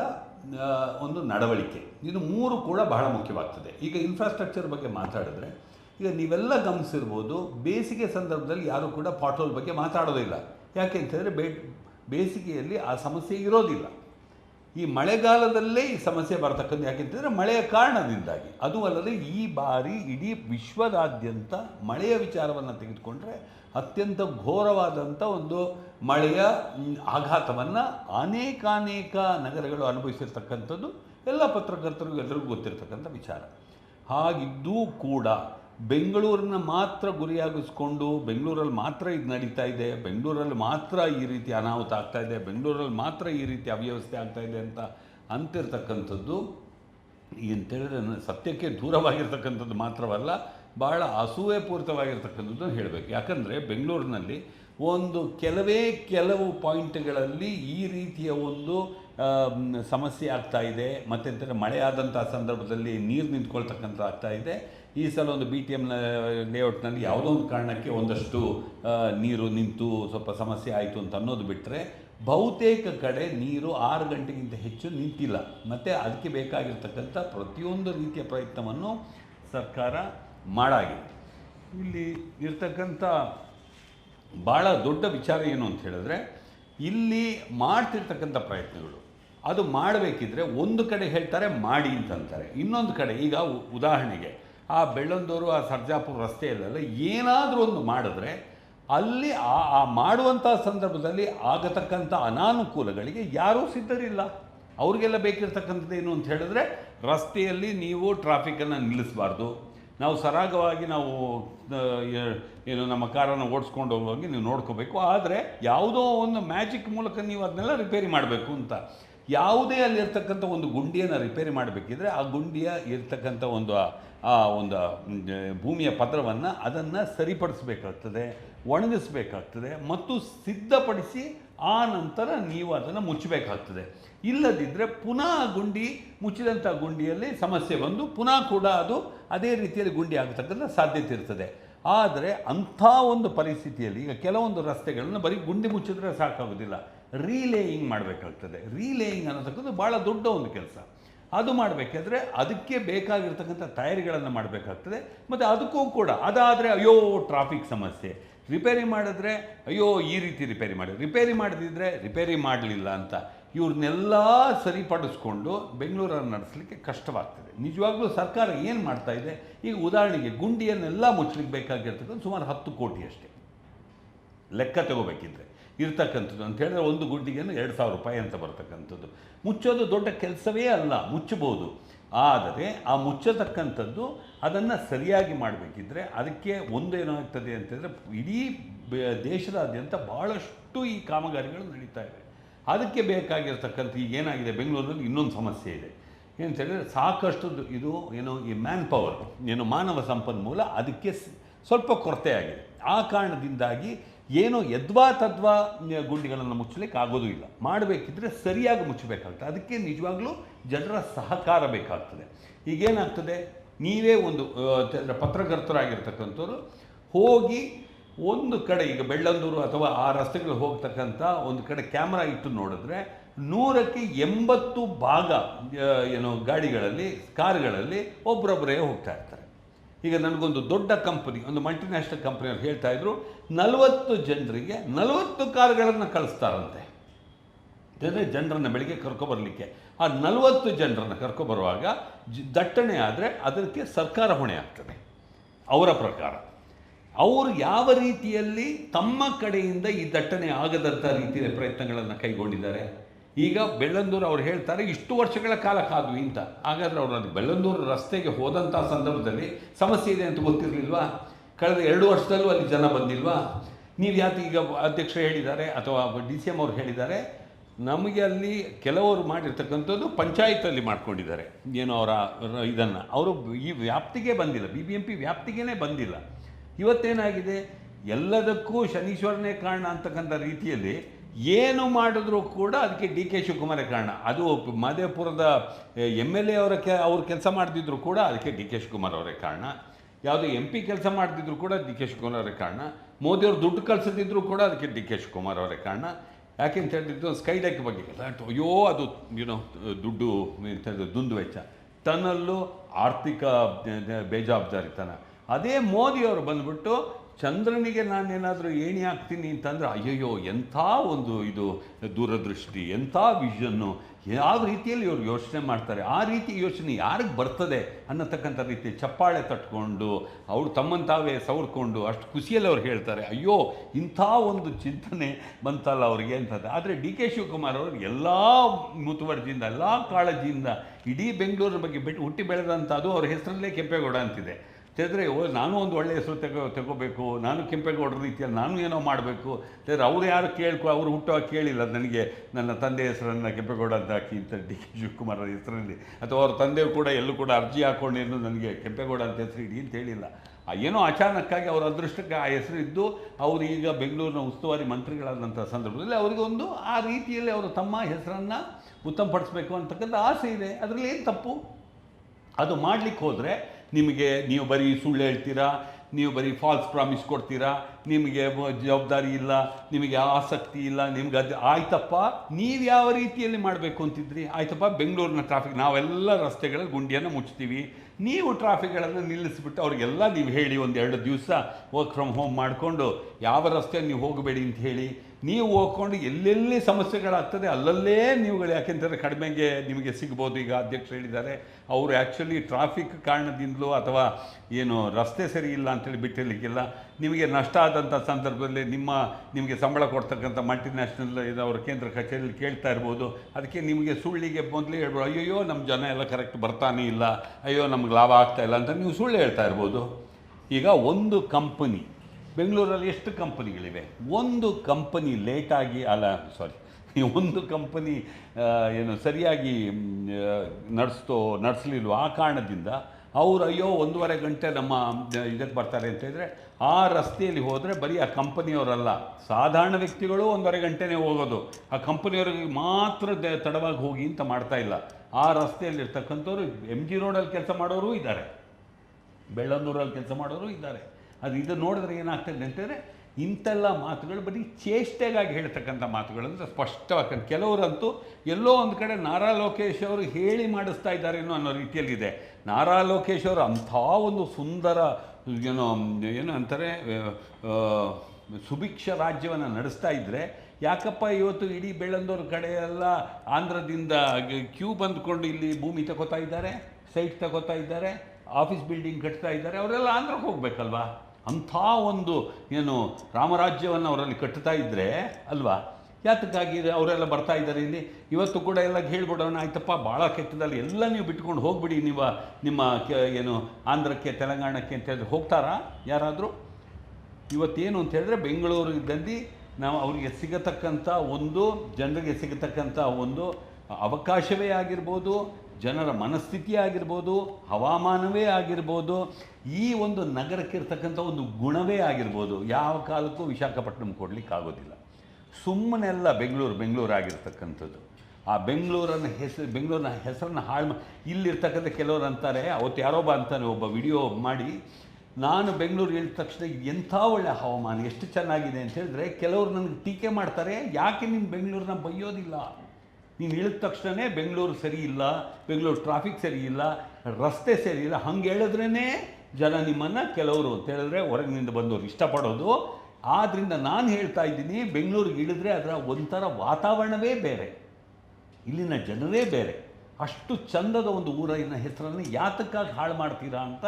ಒಂದು ನಡವಳಿಕೆ. ಇದು ಮೂರು ಕೂಡ ಬಹಳ ಮುಖ್ಯವಾಗ್ತದೆ. ಈಗ ಇನ್ಫ್ರಾಸ್ಟ್ರಕ್ಚರ್ ಬಗ್ಗೆ ಮಾತಾಡಿದ್ರೆ, ಈಗ ನೀವೆಲ್ಲ ಗಮನಿಸಿರ್ಬೋದು, ಬೇಸಿಗೆ ಸಂದರ್ಭದಲ್ಲಿ ಯಾರೂ ಕೂಡ ಪಾಟೋಲ್ ಬಗ್ಗೆ ಮಾತಾಡೋದಿಲ್ಲ ಯಾಕೆ ಅಂತ ಹೇಳಿದ್ರೆ, ಬೇ ಬೇಸಿಗೆಯಲ್ಲಿ ಆ ಸಮಸ್ಯೆ ಇರೋದಿಲ್ಲ. ಈ ಮಳೆಗಾಲದಲ್ಲೇ ಈ ಸಮಸ್ಯೆ ಬರ್ತಕ್ಕಂಥ ಯಾಕೆಂತಂದರೆ ಮಳೆಯ ಕಾರಣದಿಂದಾಗಿ. ಅದು ಅಲ್ಲದೆ ಈ ಬಾರಿ ಇಡೀ ವಿಶ್ವದಾದ್ಯಂತ ಮಳೆಯ ವಿಚಾರವನ್ನು ತೆಗೆದುಕೊಂಡ್ರೆ ಅತ್ಯಂತ ಘೋರವಾದಂಥ ಒಂದು ಮಳೆಯ ಆಘಾತವನ್ನು ಅನೇಕಾನೇಕ ನಗರಗಳು ಅನುಭವಿಸಿರ್ತಕ್ಕಂಥದ್ದು, ಎಲ್ಲ ಪತ್ರಕರ್ತರಿಗೂ ಎಲ್ಲರಿಗೂ ಗೊತ್ತಿರತಕ್ಕಂಥ ವಿಚಾರ. ಹಾಗಿದ್ದೂ ಕೂಡ ಬೆಂಗಳೂರನ್ನ ಮಾತ್ರ ಗುರಿಯಾಗಿಸ್ಕೊಂಡು ಬೆಂಗಳೂರಲ್ಲಿ ಮಾತ್ರ ಇದು ನಡೀತಾ ಇದೆ, ಬೆಂಗಳೂರಲ್ಲಿ ಮಾತ್ರ ಈ ರೀತಿ ಅನಾಹುತ ಆಗ್ತಾ ಇದೆ, ಬೆಂಗಳೂರಲ್ಲಿ ಮಾತ್ರ ಈ ರೀತಿ ಅವ್ಯವಸ್ಥೆ ಆಗ್ತಾ ಇದೆ ಅಂತ ಅಂತಿರ್ತಕ್ಕಂಥದ್ದು ಅಂತೇಳಿದ್ರೆ ಸತ್ಯಕ್ಕೆ ದೂರವಾಗಿರ್ತಕ್ಕಂಥದ್ದು ಮಾತ್ರವಲ್ಲ ಭಾಳ ಅಸೂಯೆ ಪೂರಿತವಾಗಿರ್ತಕ್ಕಂಥದ್ದು ಹೇಳಬೇಕು. ಯಾಕಂದರೆ ಬೆಂಗಳೂರಿನಲ್ಲಿ ಒಂದು ಕೆಲವೇ ಕೆಲವು ಪಾಯಿಂಟ್ಗಳಲ್ಲಿ ಈ ರೀತಿಯ ಒಂದು ಸಮಸ್ಯೆ ಆಗ್ತಾ ಇದೆ. ಮತ್ತೆಂತಂದರೆ ಮಳೆ ಆದಂಥ ಸಂದರ್ಭದಲ್ಲಿ ನೀರು ನಿಂತ್ಕೊಳ್ತಕ್ಕಂಥ ಆಗ್ತಾ ಇದೆ. ಈ ಸಲ ಒಂದು ಬಿ ಟಿ ಎಮ್ನ ಲೇಔಟ್ನಲ್ಲಿ ಯಾವುದೋ ಒಂದು ಕಾರಣಕ್ಕೆ ಒಂದಷ್ಟು ನೀರು ನಿಂತು ಸ್ವಲ್ಪ ಸಮಸ್ಯೆ ಆಯಿತು ಅಂತ ಅನ್ನೋದು ಬಿಟ್ಟರೆ ಬಹುತೇಕ ಕಡೆ ನೀರು ಆರು ಗಂಟೆಗಿಂತ ಹೆಚ್ಚು ನಿಂತಿಲ್ಲ. ಮತ್ತು ಅದಕ್ಕೆ ಬೇಕಾಗಿರ್ತಕ್ಕಂಥ ಪ್ರತಿಯೊಂದು ರೀತಿಯ ಪ್ರಯತ್ನವನ್ನು ಸರ್ಕಾರ ಮಾಡಾಗಿದೆ. ಇಲ್ಲಿ ಇರ್ತಕ್ಕಂಥ ಭಾಳ ದೊಡ್ಡ ವಿಚಾರ ಏನು ಅಂತ ಹೇಳಿದ್ರೆ, ಇಲ್ಲಿ ಮಾಡ್ತಿರ್ತಕ್ಕಂಥ ಪ್ರಯತ್ನಗಳು. ಅದು ಮಾಡಬೇಕಿದ್ರೆ ಒಂದು ಕಡೆ ಹೇಳ್ತಾರೆ ಮಾಡಿ ಅಂತಂತಾರೆ. ಇನ್ನೊಂದು ಕಡೆ ಈಗ ಉದಾಹರಣೆಗೆ, ಆ ಬೆಳ್ಳಂದೂರು, ಆ ಸರ್ಜಾಪುರ ರಸ್ತೆಯಲ್ಲೆಲ್ಲ ಏನಾದರೂ ಒಂದು ಮಾಡಿದ್ರೆ ಅಲ್ಲಿ ಆ ಆ ಮಾಡುವಂಥ ಸಂದರ್ಭದಲ್ಲಿ ಆಗತಕ್ಕಂಥ ಅನಾನುಕೂಲಗಳಿಗೆ ಯಾರೂ ಸಿದ್ಧರಿಲ್ಲ. ಅವ್ರಿಗೆಲ್ಲ ಬೇಕಿರ್ತಕ್ಕಂಥದ್ದು ಏನು ಅಂತ ಹೇಳಿದ್ರೆ ರಸ್ತೆಯಲ್ಲಿ ನೀವು ಟ್ರಾಫಿಕನ್ನು ನಿಲ್ಲಿಸಬಾರ್ದು. ನಾವು ಸರಾಗವಾಗಿ ನಾವು ಏನು ನಮ್ಮ ಕಾರನ್ನು ಓಡಿಸ್ಕೊಂಡು ಹೋಗಿ ನೀವು ನೋಡ್ಕೋಬೇಕು. ಆದರೆ ಯಾವುದೋ ಒಂದು ಮ್ಯಾಜಿಕ್ ಮೂಲಕ ನೀವು ಅದನ್ನೆಲ್ಲ ರಿಪೇರಿ ಮಾಡಬೇಕು ಅಂತ. ಯಾವುದೇ ಅಲ್ಲಿರ್ತಕ್ಕಂಥ ಒಂದು ಗುಂಡಿಯನ್ನು ರಿಪೇರಿ ಮಾಡಬೇಕಿದ್ರೆ ಆ ಗುಂಡಿಯ ಇರ್ತಕ್ಕಂಥ ಒಂದು, ಆ- ಒಂದು ಭೂಮಿಯ ಪದರವನ್ನು ಅದನ್ನು ಸರಿಪಡಿಸಬೇಕಾಗ್ತದೆ, ಒಣಗಿಸಬೇಕಾಗ್ತದೆ ಮತ್ತು ಸಿದ್ಧಪಡಿಸಿ ಆ ನಂತರ ನೀವು ಅದನ್ನು ಮುಚ್ಚಬೇಕಾಗ್ತದೆ. ಇಲ್ಲದಿದ್ದರೆ ಪುನಃ ಗುಂಡಿ ಮುಚ್ಚಿದಂಥ ಗುಂಡಿಯಲ್ಲಿ ಸಮಸ್ಯೆ ಬಂದು ಪುನಃ ಕೂಡ ಅದು ಅದೇ ರೀತಿಯಲ್ಲಿ ಗುಂಡಿ ಆಗತಕ್ಕಂಥ ಸಾಧ್ಯತೆ ಇರ್ತದೆ. ಆದರೆ ಅಂಥ ಒಂದು ಪರಿಸ್ಥಿತಿಯಲ್ಲಿ ಈಗ ಕೆಲವೊಂದು ರಸ್ತೆಗಳನ್ನು ಬರೀ ಗುಂಡಿ ಮುಚ್ಚಿದ್ರೆ ಸಾಕಾಗೋದಿಲ್ಲ. ರೀಲೇಯಿಂಗ್ ಮಾಡಬೇಕಾಗ್ತದೆ. ರೀಲೇಯಿಂಗ್ ಅನ್ನತಕ್ಕದ್ದು ಭಾಳ ದೊಡ್ಡ ಒಂದು ಕೆಲಸ. ಅದು ಮಾಡಬೇಕಾದ್ರೆ ಅದಕ್ಕೆ ಬೇಕಾಗಿರ್ತಕ್ಕಂಥ ತಯಾರಿಗಳನ್ನು ಮಾಡಬೇಕಾಗ್ತದೆ. ಮತ್ತು ಅದಕ್ಕೂ ಕೂಡ, ಅದಾದರೆ ಅಯ್ಯೋ ಟ್ರಾಫಿಕ್ ಸಮಸ್ಯೆ. ರಿಪೇರಿ ಮಾಡಿದ್ರೆ ಅಯ್ಯೋ ಈ ರೀತಿ ರಿಪೇರಿ ಮಾಡಿ ರಿಪೇರಿ ಮಾಡದಿದ್ದರೆ ರಿಪೇರಿ ಮಾಡಲಿಲ್ಲ ಅಂತ ಇವ್ರನ್ನೆಲ್ಲ ಸರಿಪಡಿಸ್ಕೊಂಡು ಬೆಂಗಳೂರನ್ನು ನಡೆಸಲಿಕ್ಕೆ ಕಷ್ಟವಾಗ್ತದೆ. ನಿಜವಾಗ್ಲೂ ಸರ್ಕಾರ ಏನು ಮಾಡ್ತಾ ಇದೆ? ಈಗ ಉದಾಹರಣೆಗೆ ಗುಂಡಿಯನ್ನೆಲ್ಲ ಮುಚ್ಚಲಿಕ್ಕೆ ಬೇಕಾಗಿರ್ತಕ್ಕಂಥ ಸುಮಾರು ಹತ್ತು ಕೋಟಿ ಅಷ್ಟೇ. ಲೆಕ್ಕ ತಗೋಬೇಕಿದ್ರೆ. ಇರ್ತಕ್ಕಂಥದ್ದು ಅಂತ ಹೇಳಿದ್ರೆ ಒಂದು ಗುಡ್ಡಿಗೆಯನ್ನು ಎರಡು ಸಾವಿರ ರೂಪಾಯಿ ಅಂತ ಬರ್ತಕ್ಕಂಥದ್ದು. ಮುಚ್ಚೋದು ದೊಡ್ಡ ಕೆಲಸವೇ ಅಲ್ಲ, ಮುಚ್ಚಬಹುದು. ಆದರೆ ಆ ಮುಚ್ಚತಕ್ಕಂಥದ್ದು ಅದನ್ನು ಸರಿಯಾಗಿ ಮಾಡಬೇಕಿದ್ರೆ ಅದಕ್ಕೆ ಒಂದು ಏನಾಗ್ತದೆ ಅಂತಂದರೆ ಇಡೀ ದೇಶದಾದ್ಯಂತ ಭಾಳಷ್ಟು ಈ ಕಾಮಗಾರಿಗಳು ನಡೀತಾ ಇವೆ. ಅದಕ್ಕೆ ಬೇಕಾಗಿರ್ತಕ್ಕಂಥ ಈಗ ಏನಾಗಿದೆ, ಬೆಂಗಳೂರಲ್ಲಿ ಇನ್ನೊಂದು ಸಮಸ್ಯೆ ಇದೆ. ಏನು ಹೇಳಿದ್ರೆ ಸಾಕಷ್ಟು ಇದು ಏನು, ಈ ಮ್ಯಾನ್ ಪವರ್ ಏನು ಮಾನವ ಸಂಪನ್ಮೂಲ ಅದಕ್ಕೆ ಸ್ವಲ್ಪ ಕೊರತೆ ಆಗಿದೆ. ಆ ಕಾರಣದಿಂದಾಗಿ ಏನೋ ಯದ್ವಾ ತದ್ವಾ ಗುಂಡಿಗಳನ್ನು ಮುಚ್ಚಲಿಕ್ಕೆ ಆಗೋದು ಇಲ್ಲ. ಮಾಡಬೇಕಿದ್ರೆ ಸರಿಯಾಗಿ ಮುಚ್ಚಬೇಕಾಗ್ತದೆ. ಅದಕ್ಕೆ ನಿಜವಾಗ್ಲೂ ಜನರ ಸಹಕಾರ ಬೇಕಾಗ್ತದೆ. ಈಗೇನಾಗ್ತದೆ? ನೀವೇ ಒಂದು ಪತ್ರಕರ್ತರಾಗಿರ್ತಕ್ಕಂಥವ್ರು ಹೋಗಿ ಒಂದು ಕಡೆ, ಈಗ ಬೆಳ್ಳಂದೂರು ಅಥವಾ ಆ ರಸ್ತೆಗಳು ಹೋಗ್ತಕ್ಕಂಥ ಒಂದು ಕಡೆ ಕ್ಯಾಮ್ರಾ ಇಟ್ಟು ನೋಡಿದ್ರೆ ನೂರಕ್ಕೆ ಎಂಬತ್ತು ಭಾಗ ಏನು ಗಾಡಿಗಳಲ್ಲಿ, ಕಾರುಗಳಲ್ಲಿ ಒಬ್ಬರೊಬ್ಬರೇ ಹೋಗ್ತಾ ಇರ್ತಾರೆ. ಈಗ ನನಗೊಂದು ದೊಡ್ಡ ಕಂಪನಿ, ಒಂದು ಮಲ್ಟಿನ್ಯಾಷನಲ್ ಕಂಪ್ನಿಯವ್ರು ಹೇಳ್ತಾ ಇದ್ರು, ನಲವತ್ತು ಜನರಿಗೆ ನಲವತ್ತು ಕಾರುಗಳನ್ನು ಕಳಿಸ್ತಾರಂತೆ. ಅಂದರೆ ಜನರನ್ನು ಬೆಳಿಗ್ಗೆ ಕರ್ಕೊಬರಲಿಕ್ಕೆ ಆ ನಲವತ್ತು ಜನರನ್ನು ಕರ್ಕೊಬರುವಾಗ ಜ, ದಟ್ಟಣೆ ಆದರೆ ಅದಕ್ಕೆ ಸರ್ಕಾರ ಹೊಣೆ ಆಗ್ತದೆ. ಅವರ ಪ್ರಕಾರ. ಅವರು ಯಾವ ರೀತಿಯಲ್ಲಿ ತಮ್ಮ ಕಡೆಯಿಂದ ಈ ದಟ್ಟಣೆ ಆಗದಂಥ ರೀತಿಯ ಪ್ರಯತ್ನಗಳನ್ನು ಕೈಗೊಂಡಿದ್ದಾರೆ? ಈಗ ಬೆಳ್ಳಂದೂರು ಅವ್ರು ಹೇಳ್ತಾರೆ, ಇಷ್ಟು ವರ್ಷಗಳ ಕಾಲ ಕಾದ್ವಿ ಅಂತ. ಹಾಗಾದ್ರೆ ಅವರು ಬೆಳ್ಳಂದೂರು ರಸ್ತೆಗೆ ಹೋದಂಥ ಸಂದರ್ಭದಲ್ಲಿ ಸಮಸ್ಯೆ ಇದೆ ಅಂತ ಗೊತ್ತಿರಲಿಲ್ವಾ? ಕಳೆದ ಎರಡು ವರ್ಷದಲ್ಲೂ ಅಲ್ಲಿ ಜನ ಬಂದಿಲ್ವಾ? ನೀವು ಯಾಕೆ ಈಗ ಅಧ್ಯಕ್ಷರು ಹೇಳಿದ್ದಾರೆ ಅಥವಾ ಡಿ ಸಿ ಎಂ ಅವರು ಹೇಳಿದ್ದಾರೆ, ನಮಗೆ ಅಲ್ಲಿ ಕೆಲವರು ಮಾಡಿರ್ತಕ್ಕಂಥದ್ದು ಪಂಚಾಯತಲ್ಲಿ ಮಾಡ್ಕೊಂಡಿದ್ದಾರೆ. ಏನು ಅವರ ಇದನ್ನು. ಅವರು ಈ ವ್ಯಾಪ್ತಿಗೆ ಬಂದಿಲ್ಲ. ಬಿ ಬಿ ಎಂ ಪಿ ವ್ಯಾಪ್ತಿಗೇ ಬಂದಿಲ್ಲ. ಇವತ್ತೇನಾಗಿದೆ? ಎಲ್ಲದಕ್ಕೂ ಶನೀಶ್ವರನೇ ಕಾರಣ ಅಂತಕ್ಕಂಥ ರೀತಿಯಲ್ಲಿ ಏನು ಮಾಡಿದ್ರೂ ಕೂಡ ಅದಕ್ಕೆ ಡಿ ಕೆ ಶಿವಕುಮಾರೇ ಕಾರಣ. ಅದು ಮಾದೇಪುರದ ಎಂ ಎಲ್ ಎ ಅವರ ಕೆ, ಅವ್ರು ಕೆಲಸ ಮಾಡ್ತಿದ್ರು ಕೂಡ ಅದಕ್ಕೆ ಡಿ ಕೆ ಶಿವಕುಮಾರ್ ಅವರೇ ಕಾರಣ. ಯಾವುದೋ ಎಂ ಪಿ ಕೆಲಸ ಮಾಡ್ತಿದ್ರು ಕೂಡ ಡಿ ಕೆ ಶಿವಕುಮಾರ್ ಅವರೇ ಕಾರಣ. ಮೋದಿಯವರು ದುಡ್ಡು ಕಳಿಸದಿದ್ರು ಕೂಡ ಅದಕ್ಕೆ ಡಿ ಕೆ ಶಿವಕುಮಾರ್ ಅವರೇ ಕಾರಣ. ಯಾಕೆಂತ ಹೇಳಿದ್ದು ಸ್ಕೈ ಡೆಕ್ ಬಗ್ಗೆ. ಅಯ್ಯೋ, ಅದು ಯುನೋ ದುಡ್ಡು ಹೇಳಿದ್ರು ದುಂದು ವೆಚ್ಚ. ತನ್ನಲ್ಲೂ ಆರ್ಥಿಕ ಬೇಜವಾಬ್ದಾರಿತನ. ಅದೇ ಮೋದಿಯವರು ಬಂದ್ಬಿಟ್ಟು ಚಂದ್ರನಿಗೆ ನಾನೇನಾದರೂ ಏಣಿ ಹಾಕ್ತೀನಿ ಅಂತಂದರೆ, ಅಯ್ಯಯ್ಯೋ, ಎಂಥ ಒಂದು ಇದು ದೂರದೃಷ್ಟಿ, ಎಂಥ ವಿಷನ್ನು ಯಾವ ರೀತಿಯಲ್ಲಿ ಇವರು ಯೋಚನೆ ಮಾಡ್ತಾರೆ. ಆ ರೀತಿ ಯೋಚನೆ ಯಾರಿಗೆ ಬರ್ತದೆ ಅನ್ನತಕ್ಕಂಥ ರೀತಿ ಚಪ್ಪಾಳೆ ತಟ್ಕೊಂಡು ಅವ್ರು ತಮ್ಮನ್ನು ತಾವೇ ಸವರ್ಕೊಂಡು, ಅಷ್ಟು ಖುಷಿಯಲ್ಲಿ ಅವ್ರು ಹೇಳ್ತಾರೆ, ಅಯ್ಯೋ, ಇಂಥ ಒಂದು ಚಿಂತನೆ ಬಂತಲ್ಲ ಅವ್ರಿಗೆ ಅಂತದ್ದು ಆದರೆ ಡಿ ಕೆ ಶಿವಕುಮಾರ್ ಅವರು ಎಲ್ಲ ಮುತುವರ್ಜಿಯಿಂದ, ಎಲ್ಲ ಕಾಳಜಿಯಿಂದ ಇಡೀ ಬೆಂಗಳೂರಿನ ಬಗ್ಗೆ ಬಿಟ್ಟು ಹುಟ್ಟಿ ಬೆಳೆದಂಥದ್ದು ಅವ್ರ ಹೆಸರಲ್ಲೇ ಕೆಂಪೇಗೌಡ ಅಂತಿದೆ. ತಿಳಿದ್ರೆ ನಾನು ಒಂದು ಒಳ್ಳೆಯ ಹೆಸರು ತೆಗೋ, ತಗೋಬೇಕು, ನಾನು ಕೆಂಪೇಗೌಡರ ರೀತಿಯಲ್ಲಿ ನಾನು ಏನೋ ಮಾಡಬೇಕು. ತಿಳಿದ್ರೆ ಅವ್ರು ಯಾರು ಕೇಳ್ಕೊ, ಅವರು ಹುಟ್ಟುವಾಗ ಕೇಳಿಲ್ಲ ನನಗೆ. ನನ್ನ ತಂದೆ ಹೆಸರನ್ನು ಕೆಂಪೇಗೌಡ ಅಂತ ಹಾಕಿ ಅಂತ ಡಿ ಕೆ ಶಿವಕುಮಾರ್ ಅವ್ರ ಹೆಸರಲ್ಲಿ. ಅಥವಾ ಅವ್ರ ತಂದೆ ಕೂಡ ಎಲ್ಲೂ ಕೂಡ ಅರ್ಜಿ ಹಾಕ್ಕೊಂಡೇನು ನನಗೆ ಕೆಂಪೇಗೌಡ ಅಂತ ಹೆಸರು ಇಡಿ ಅಂತ ಹೇಳಿಲ್ಲ. ಆ, ಏನೋ ಅಚಾನಕ್ಕಾಗಿ ಅವರ ಅದೃಷ್ಟಕ್ಕೆ ಆ ಹೆಸರು ಇದ್ದು, ಅವರು ಈಗ ಬೆಂಗಳೂರಿನ ಉಸ್ತುವಾರಿ ಮಂತ್ರಿಗಳಾದಂಥ ಸಂದರ್ಭದಲ್ಲಿ ಅವರಿಗೊಂದು ಆ ರೀತಿಯಲ್ಲಿ ಅವರು ತಮ್ಮ ಹೆಸರನ್ನು ಉತ್ತಮಪಡಿಸ್ಬೇಕು ಅಂತಕ್ಕಂಥ ಆಸೆ ಇದೆ. ಅದರಲ್ಲಿ ಏನು ತಪ್ಪು? ಅದು ಮಾಡಲಿಕ್ಕೆ ಹೋದರೆ ನಿಮಗೆ ನೀವು ಬರೀ ಸುಳ್ಳು ಹೇಳ್ತೀರಾ? ನೀವು ಬರೀ ಫಾಲ್ಸ್ ಪ್ರಾಮಿಸ್ ಕೊಡ್ತೀರಾ? ನಿಮಗೆ ಜವಾಬ್ದಾರಿ ಇಲ್ಲ, ನಿಮಗೆ ಆಸಕ್ತಿ ಇಲ್ಲ, ನಿಮ್ಗೆ ಅದು ಆಯ್ತಪ್ಪ, ನೀವು ಯಾವ ರೀತಿಯಲ್ಲಿ ಮಾಡಬೇಕು ಅಂತಿದ್ರಿ? ಆಯ್ತಪ್ಪ, ಬೆಂಗಳೂರಿನ ಟ್ರಾಫಿಕ್ ನಾವೆಲ್ಲ ರಸ್ತೆಗಳಲ್ಲಿ ಗುಂಡಿಯನ್ನು ಮುಚ್ತೀವಿ. ನೀವು ಟ್ರಾಫಿಕ್ಗಳನ್ನು ನಿಲ್ಲಿಸಿಬಿಟ್ಟು ಅವ್ರಿಗೆಲ್ಲ ನೀವು ಹೇಳಿ ಒಂದು ಎರಡು ದಿವಸ ವರ್ಕ್ ಫ್ರಮ್ ಹೋಮ್ ಮಾಡಿಕೊಂಡು, ಯಾವ ರಸ್ತೆಯಲ್ಲಿ ನೀವು ಹೋಗಬೇಡಿ ಅಂತ ಹೇಳಿ ನೀವು ಹೋಗ್ಕೊಂಡು ಎಲ್ಲೆಲ್ಲಿ ಸಮಸ್ಯೆಗಳಾಗ್ತದೆ ಅಲ್ಲಲ್ಲೇ ನೀವುಗಳು ಯಾಕೆಂತಂದರೆ ಕಡಿಮೆಗೆ ನಿಮಗೆ ಸಿಗ್ಬೋದು ಈಗ ಅಧ್ಯಕ್ಷರು ಹೇಳಿದ್ದಾರೆ. ಅವರು ಆ್ಯಕ್ಚುಲಿ ಟ್ರಾಫಿಕ್ ಕಾರಣದಿಂದಲೂ ಅಥವಾ ಏನು ರಸ್ತೆ ಸರಿ ಇಲ್ಲ ಅಂತೇಳಿ ಬಿಟ್ಟಿರಲಿಕ್ಕಿಲ್ಲ. ನಿಮಗೆ ನಷ್ಟ ಆದಂಥ ಸಂದರ್ಭದಲ್ಲಿ ನಿಮ್ಮ ನಿಮಗೆ ಸಂಬಳ ಕೊಡ್ತಕ್ಕಂಥ ಮಲ್ಟಿನ್ಯಾಷನಲ್ ಅವರ ಕೇಂದ್ರ ಕಚೇರಿಯಲ್ಲಿ ಕೇಳ್ತಾ ಇರ್ಬೋದು. ಅದಕ್ಕೆ ನಿಮಗೆ ಸುಳ್ಳಿಗೆ ಮೊದಲೇ ಹೇಳ್ಬೋದು ಅಯ್ಯೋ ನಮ್ಮ ಜನ ಎಲ್ಲ ಕರೆಕ್ಟ್ ಬರ್ತಾನೆ ಇಲ್ಲ. ಅಯ್ಯೋ, ನಮ್ಗೆ ಲಾಭ ಆಗ್ತಾ ಇಲ್ಲ ಅಂತ ನೀವು ಸುಳ್ಳು ಹೇಳ್ತಾ ಇರ್ಬೋದು. ಈಗ ಒಂದು ಕಂಪನಿ ಬೆಂಗಳೂರಲ್ಲಿ ಎಷ್ಟು ಕಂಪನಿಗಳಿವೆ? ಒಂದು ಕಂಪನಿ ಲೇಟಾಗಿ ಅಲ್ಲ ಸಾರಿ ಒಂದು ಕಂಪನಿ ಏನು ಸರಿಯಾಗಿ ನಡೆಸ್ತೋ, ನಡೆಸಲಿಲ್ವೋ ಆ ಕಾರಣದಿಂದ ಅವರು ಅಯ್ಯೋ, ಒಂದೂವರೆ ಗಂಟೆ ನಮ್ಮ ಇದಕ್ಕೆ ಬರ್ತಾರೆ ಅಂತ ಹೇಳಿದರೆ ಆ ರಸ್ತೆಯಲ್ಲಿ ಹೋದರೆ ಬರೀ ಆ ಕಂಪನಿಯವರಲ್ಲ. ಸಾಧಾರಣ ವ್ಯಕ್ತಿಗಳು ಒಂದೂವರೆ ಗಂಟೆನೇ ಹೋಗೋದು. ಆ ಕಂಪನಿಯವ್ರಿಗೆ ಮಾತ್ರ ತಡವಾಗಿ ಹೋಗಿ ಅಂತ ಮಾಡ್ತಾ ಇಲ್ಲ. ಆ ರಸ್ತೆಯಲ್ಲಿರ್ತಕ್ಕಂಥವ್ರು ಎಂ ಜಿ ರೋಡಲ್ಲಿ ಕೆಲಸ ಮಾಡೋರು ಇದ್ದಾರೆ. ಬೆಳ್ಳಂದೂರಲ್ಲಿ ಕೆಲಸ ಮಾಡೋರು ಇದ್ದಾರೆ. ಅದು ಇದು ನೋಡಿದ್ರೆ ಏನಾಗ್ತದೆ ಅಂತಂದರೆ ಇಂಥೆಲ್ಲ ಮಾತುಗಳು ಬರೀ ಚೇಷ್ಟೆಗಾಗಿ ಹೇಳ್ತಕ್ಕಂಥ ಮಾತುಗಳು ಅಂತ ಸ್ಪಷ್ಟವಾಗಿ ಕೆಲವರಂತೂ ಎಲ್ಲೋ ಒಂದು ಕಡೆ ನಾರಾ ಲೋಕೇಶ್ ಅವರು ಹೇಳಿ ಮಾಡಿಸ್ತಾ ಇದ್ದಾರೇನೋ ಅನ್ನೋ ರೀತಿಯಲ್ಲಿದೆ. ನಾರಾ ಲೋಕೇಶ್ ಅವರು ಅಂಥ ಒಂದು ಸುಂದರ, ಏನೋ, ಏನು ಅಂತಾರೆ ಸುಭಿಕ್ಷ ರಾಜ್ಯವನ್ನು ನಡೆಸ್ತಾ ಇದ್ದರೆ ಯಾಕಪ್ಪ ಇವತ್ತು ಇಡೀ ಬೆಳ್ಳಂದೂರು ಕಡೆಯೆಲ್ಲ ಆಂಧ್ರದಿಂದ ಕ್ಯೂ ಬಂದ್ಕೊಂಡು ಇಲ್ಲಿ ಭೂಮಿ ತಗೋತಾ ಇದ್ದಾರೆ, ಸೈಟ್ ತಗೋತಾ ಇದ್ದಾರೆ, ಆಫೀಸ್ ಬಿಲ್ಡಿಂಗ್ ಕಟ್ತಾ ಇದ್ದಾರೆ, ಅವರೆಲ್ಲ ಆಂಧ್ರಕ್ಕೆ ಹೋಗ್ಬೇಕಲ್ವಾ? ಅಂಥ ಒಂದು, ಏನು, ರಾಮರಾಜ್ಯವನ್ನು ಅವರಲ್ಲಿ ಕಟ್ಟುತ್ತಾ ಇದ್ದರೆ ಅಲ್ವಾ? ಯಾತಕ್ಕಾಗಿ ಅವರೆಲ್ಲ ಬರ್ತಾ ಇದ್ದಾರೆ ಇಲ್ಲಿ? ಇವತ್ತು ಕೂಡ ಎಲ್ಲ ಹೇಳ್ಬಿಡೋಣ, ಆಯ್ತಪ್ಪ, ಭಾಳ ಕೆಟ್ಟದಲ್ಲಿ ಎಲ್ಲ ನೀವು ಬಿಟ್ಕೊಂಡು ಹೋಗ್ಬಿಡಿ, ನೀವು ನಿಮ್ಮ ಏನು, ಆಂಧ್ರಕ್ಕೆ, ತೆಲಂಗಾಣಕ್ಕೆ ಅಂತ ಹೇಳಿದ್ರೆ ಹೋಗ್ತಾರಾ ಯಾರಾದರೂ? ಇವತ್ತೇನು ಅಂತ ಹೇಳಿದ್ರೆ ಬೆಂಗಳೂರಿನಲ್ಲಿ ನಾವು ಅವರಿಗೆ ಸಿಗತಕ್ಕಂಥ ಒಂದು, ಜನರಿಗೆ ಸಿಗತಕ್ಕಂಥ ಒಂದು ಅವಕಾಶವೇ ಆಗಿರ್ಬೋದು, ಜನರ ಮನಸ್ಥಿತಿ ಆಗಿರ್ಬೋದು, ಹವಾಮಾನವೇ ಆಗಿರ್ಬೋದು ಈ ಒಂದು ನಗರಕ್ಕೆ ಇರ್ತಕ್ಕಂಥ ಒಂದು ಗುಣವೇ ಆಗಿರ್ಬೋದು. ಯಾವ ಕಾಲಕ್ಕೂ ವಿಶಾಖಪಟ್ಟಣಂ ಕೊಡಲಿಕ್ಕಾಗೋದಿಲ್ಲ ಸುಮ್ಮನೆಲ್ಲ ಬೆಂಗಳೂರು ಬೆಂಗಳೂರು ಆಗಿರ್ತಕ್ಕಂಥದ್ದು. ಆ ಬೆಂಗಳೂರನ್ನ ಹೆಸರು ಬೆಂಗಳೂರಿನ ಹೆಸರನ್ನು ಹಾಳು ಇಲ್ಲಿರ್ತಕ್ಕಂಥ ಕೆಲವರು ಅಂತಾರೆ, ಅವತ್ತು ಯಾರೊಬ್ಬ ಅಂತಾನೆ ಒಬ್ಬ ವಿಡಿಯೋ ಮಾಡಿ, ನಾನು ಬೆಂಗಳೂರು ಹೇಳಿದ ತಕ್ಷಣ ಎಂಥ ಒಳ್ಳೆ ಹವಾಮಾನ, ಎಷ್ಟು ಚೆನ್ನಾಗಿದೆ ಅಂತ ಹೇಳಿದ್ರೆ, ಕೆಲವರು ನನಗೆ ಟೀಕೆ ಮಾಡ್ತಾರೆ, ಯಾಕೆ ನೀನು ಬೆಂಗಳೂರನ್ನ ಬೈಯೋದಿಲ್ಲ? ನೀನು ಹೇಳಿದ ತಕ್ಷಣವೇ ಬೆಂಗಳೂರು ಸರಿ ಇಲ್ಲ, ಬೆಂಗಳೂರು ಟ್ರಾಫಿಕ್ ಸರಿ ಇಲ್ಲ, ರಸ್ತೆ ಸರಿ ಇಲ್ಲ, ಹಂಗೆ ಹೇಳಿದ್ರೇ ಜನ ನಿಮ್ಮನ್ನು ಕೆಲವರು ಅಂತ ಹೇಳಿದ್ರೆ ಹೊರಗಿನಿಂದ ಬಂದವರು ಇಷ್ಟಪಡೋದು. ಆದ್ದರಿಂದ ನಾನು ಹೇಳ್ತಾ ಇದ್ದೀನಿ, ಬೆಂಗಳೂರಿಗೆ ಇಳಿದ್ರೆ ಅದರ ಒಂಥರ ವಾತಾವರಣವೇ ಬೇರೆ. ಇಲ್ಲಿನ ಜನರೇ ಬೇರೆ. ಅಷ್ಟು ಚಂದದ ಒಂದು ಊರಿನ ಹೆಸರನ್ನು ಯಾತಕ್ಕಾಗಿ ಹಾಳು ಮಾಡ್ತೀರಾ ಅಂತ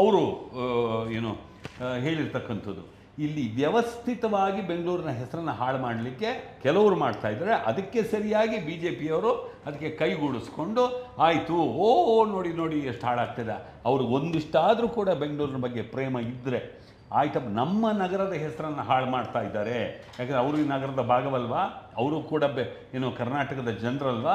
ಅವರು ಏನು ಹೇಳಿರ್ತಕ್ಕಂಥದ್ದು. ಇಲ್ಲಿ ವ್ಯವಸ್ಥಿತವಾಗಿ ಬೆಂಗಳೂರಿನ ಹೆಸರನ್ನು ಹಾಳು ಮಾಡಲಿಕ್ಕೆ ಕೆಲವರು ಮಾಡ್ತಾ ಇದ್ದಾರೆ. ಅದಕ್ಕೆ ಸರಿಯಾಗಿ ಬಿ ಜೆ ಪಿಯವರು ಅದಕ್ಕೆ ಕೈಗೂಡಿಸ್ಕೊಂಡು ಆಯಿತು, ಓ ನೋಡಿ ನೋಡಿ, ಎಷ್ಟು ಹಾಳಾಗ್ತದೆ. ಅವರು ಒಂದಿಷ್ಟಾದರೂ ಕೂಡ ಬೆಂಗಳೂರಿನ ಬಗ್ಗೆ ಪ್ರೇಮ ಇದ್ದರೆ ಆಯ್ತಪ್ಪ, ನಮ್ಮ ನಗರದ ಹೆಸರನ್ನು ಹಾಳು ಮಾಡ್ತಾ ಇದ್ದಾರೆ. ಯಾಕಂದರೆ ಅವರು ಈ ನಗರದ ಭಾಗವಲ್ವಾ? ಅವರು ಕೂಡ ಬೆ, ಏನು ಕರ್ನಾಟಕದ ಜನರಲ್ವಾ?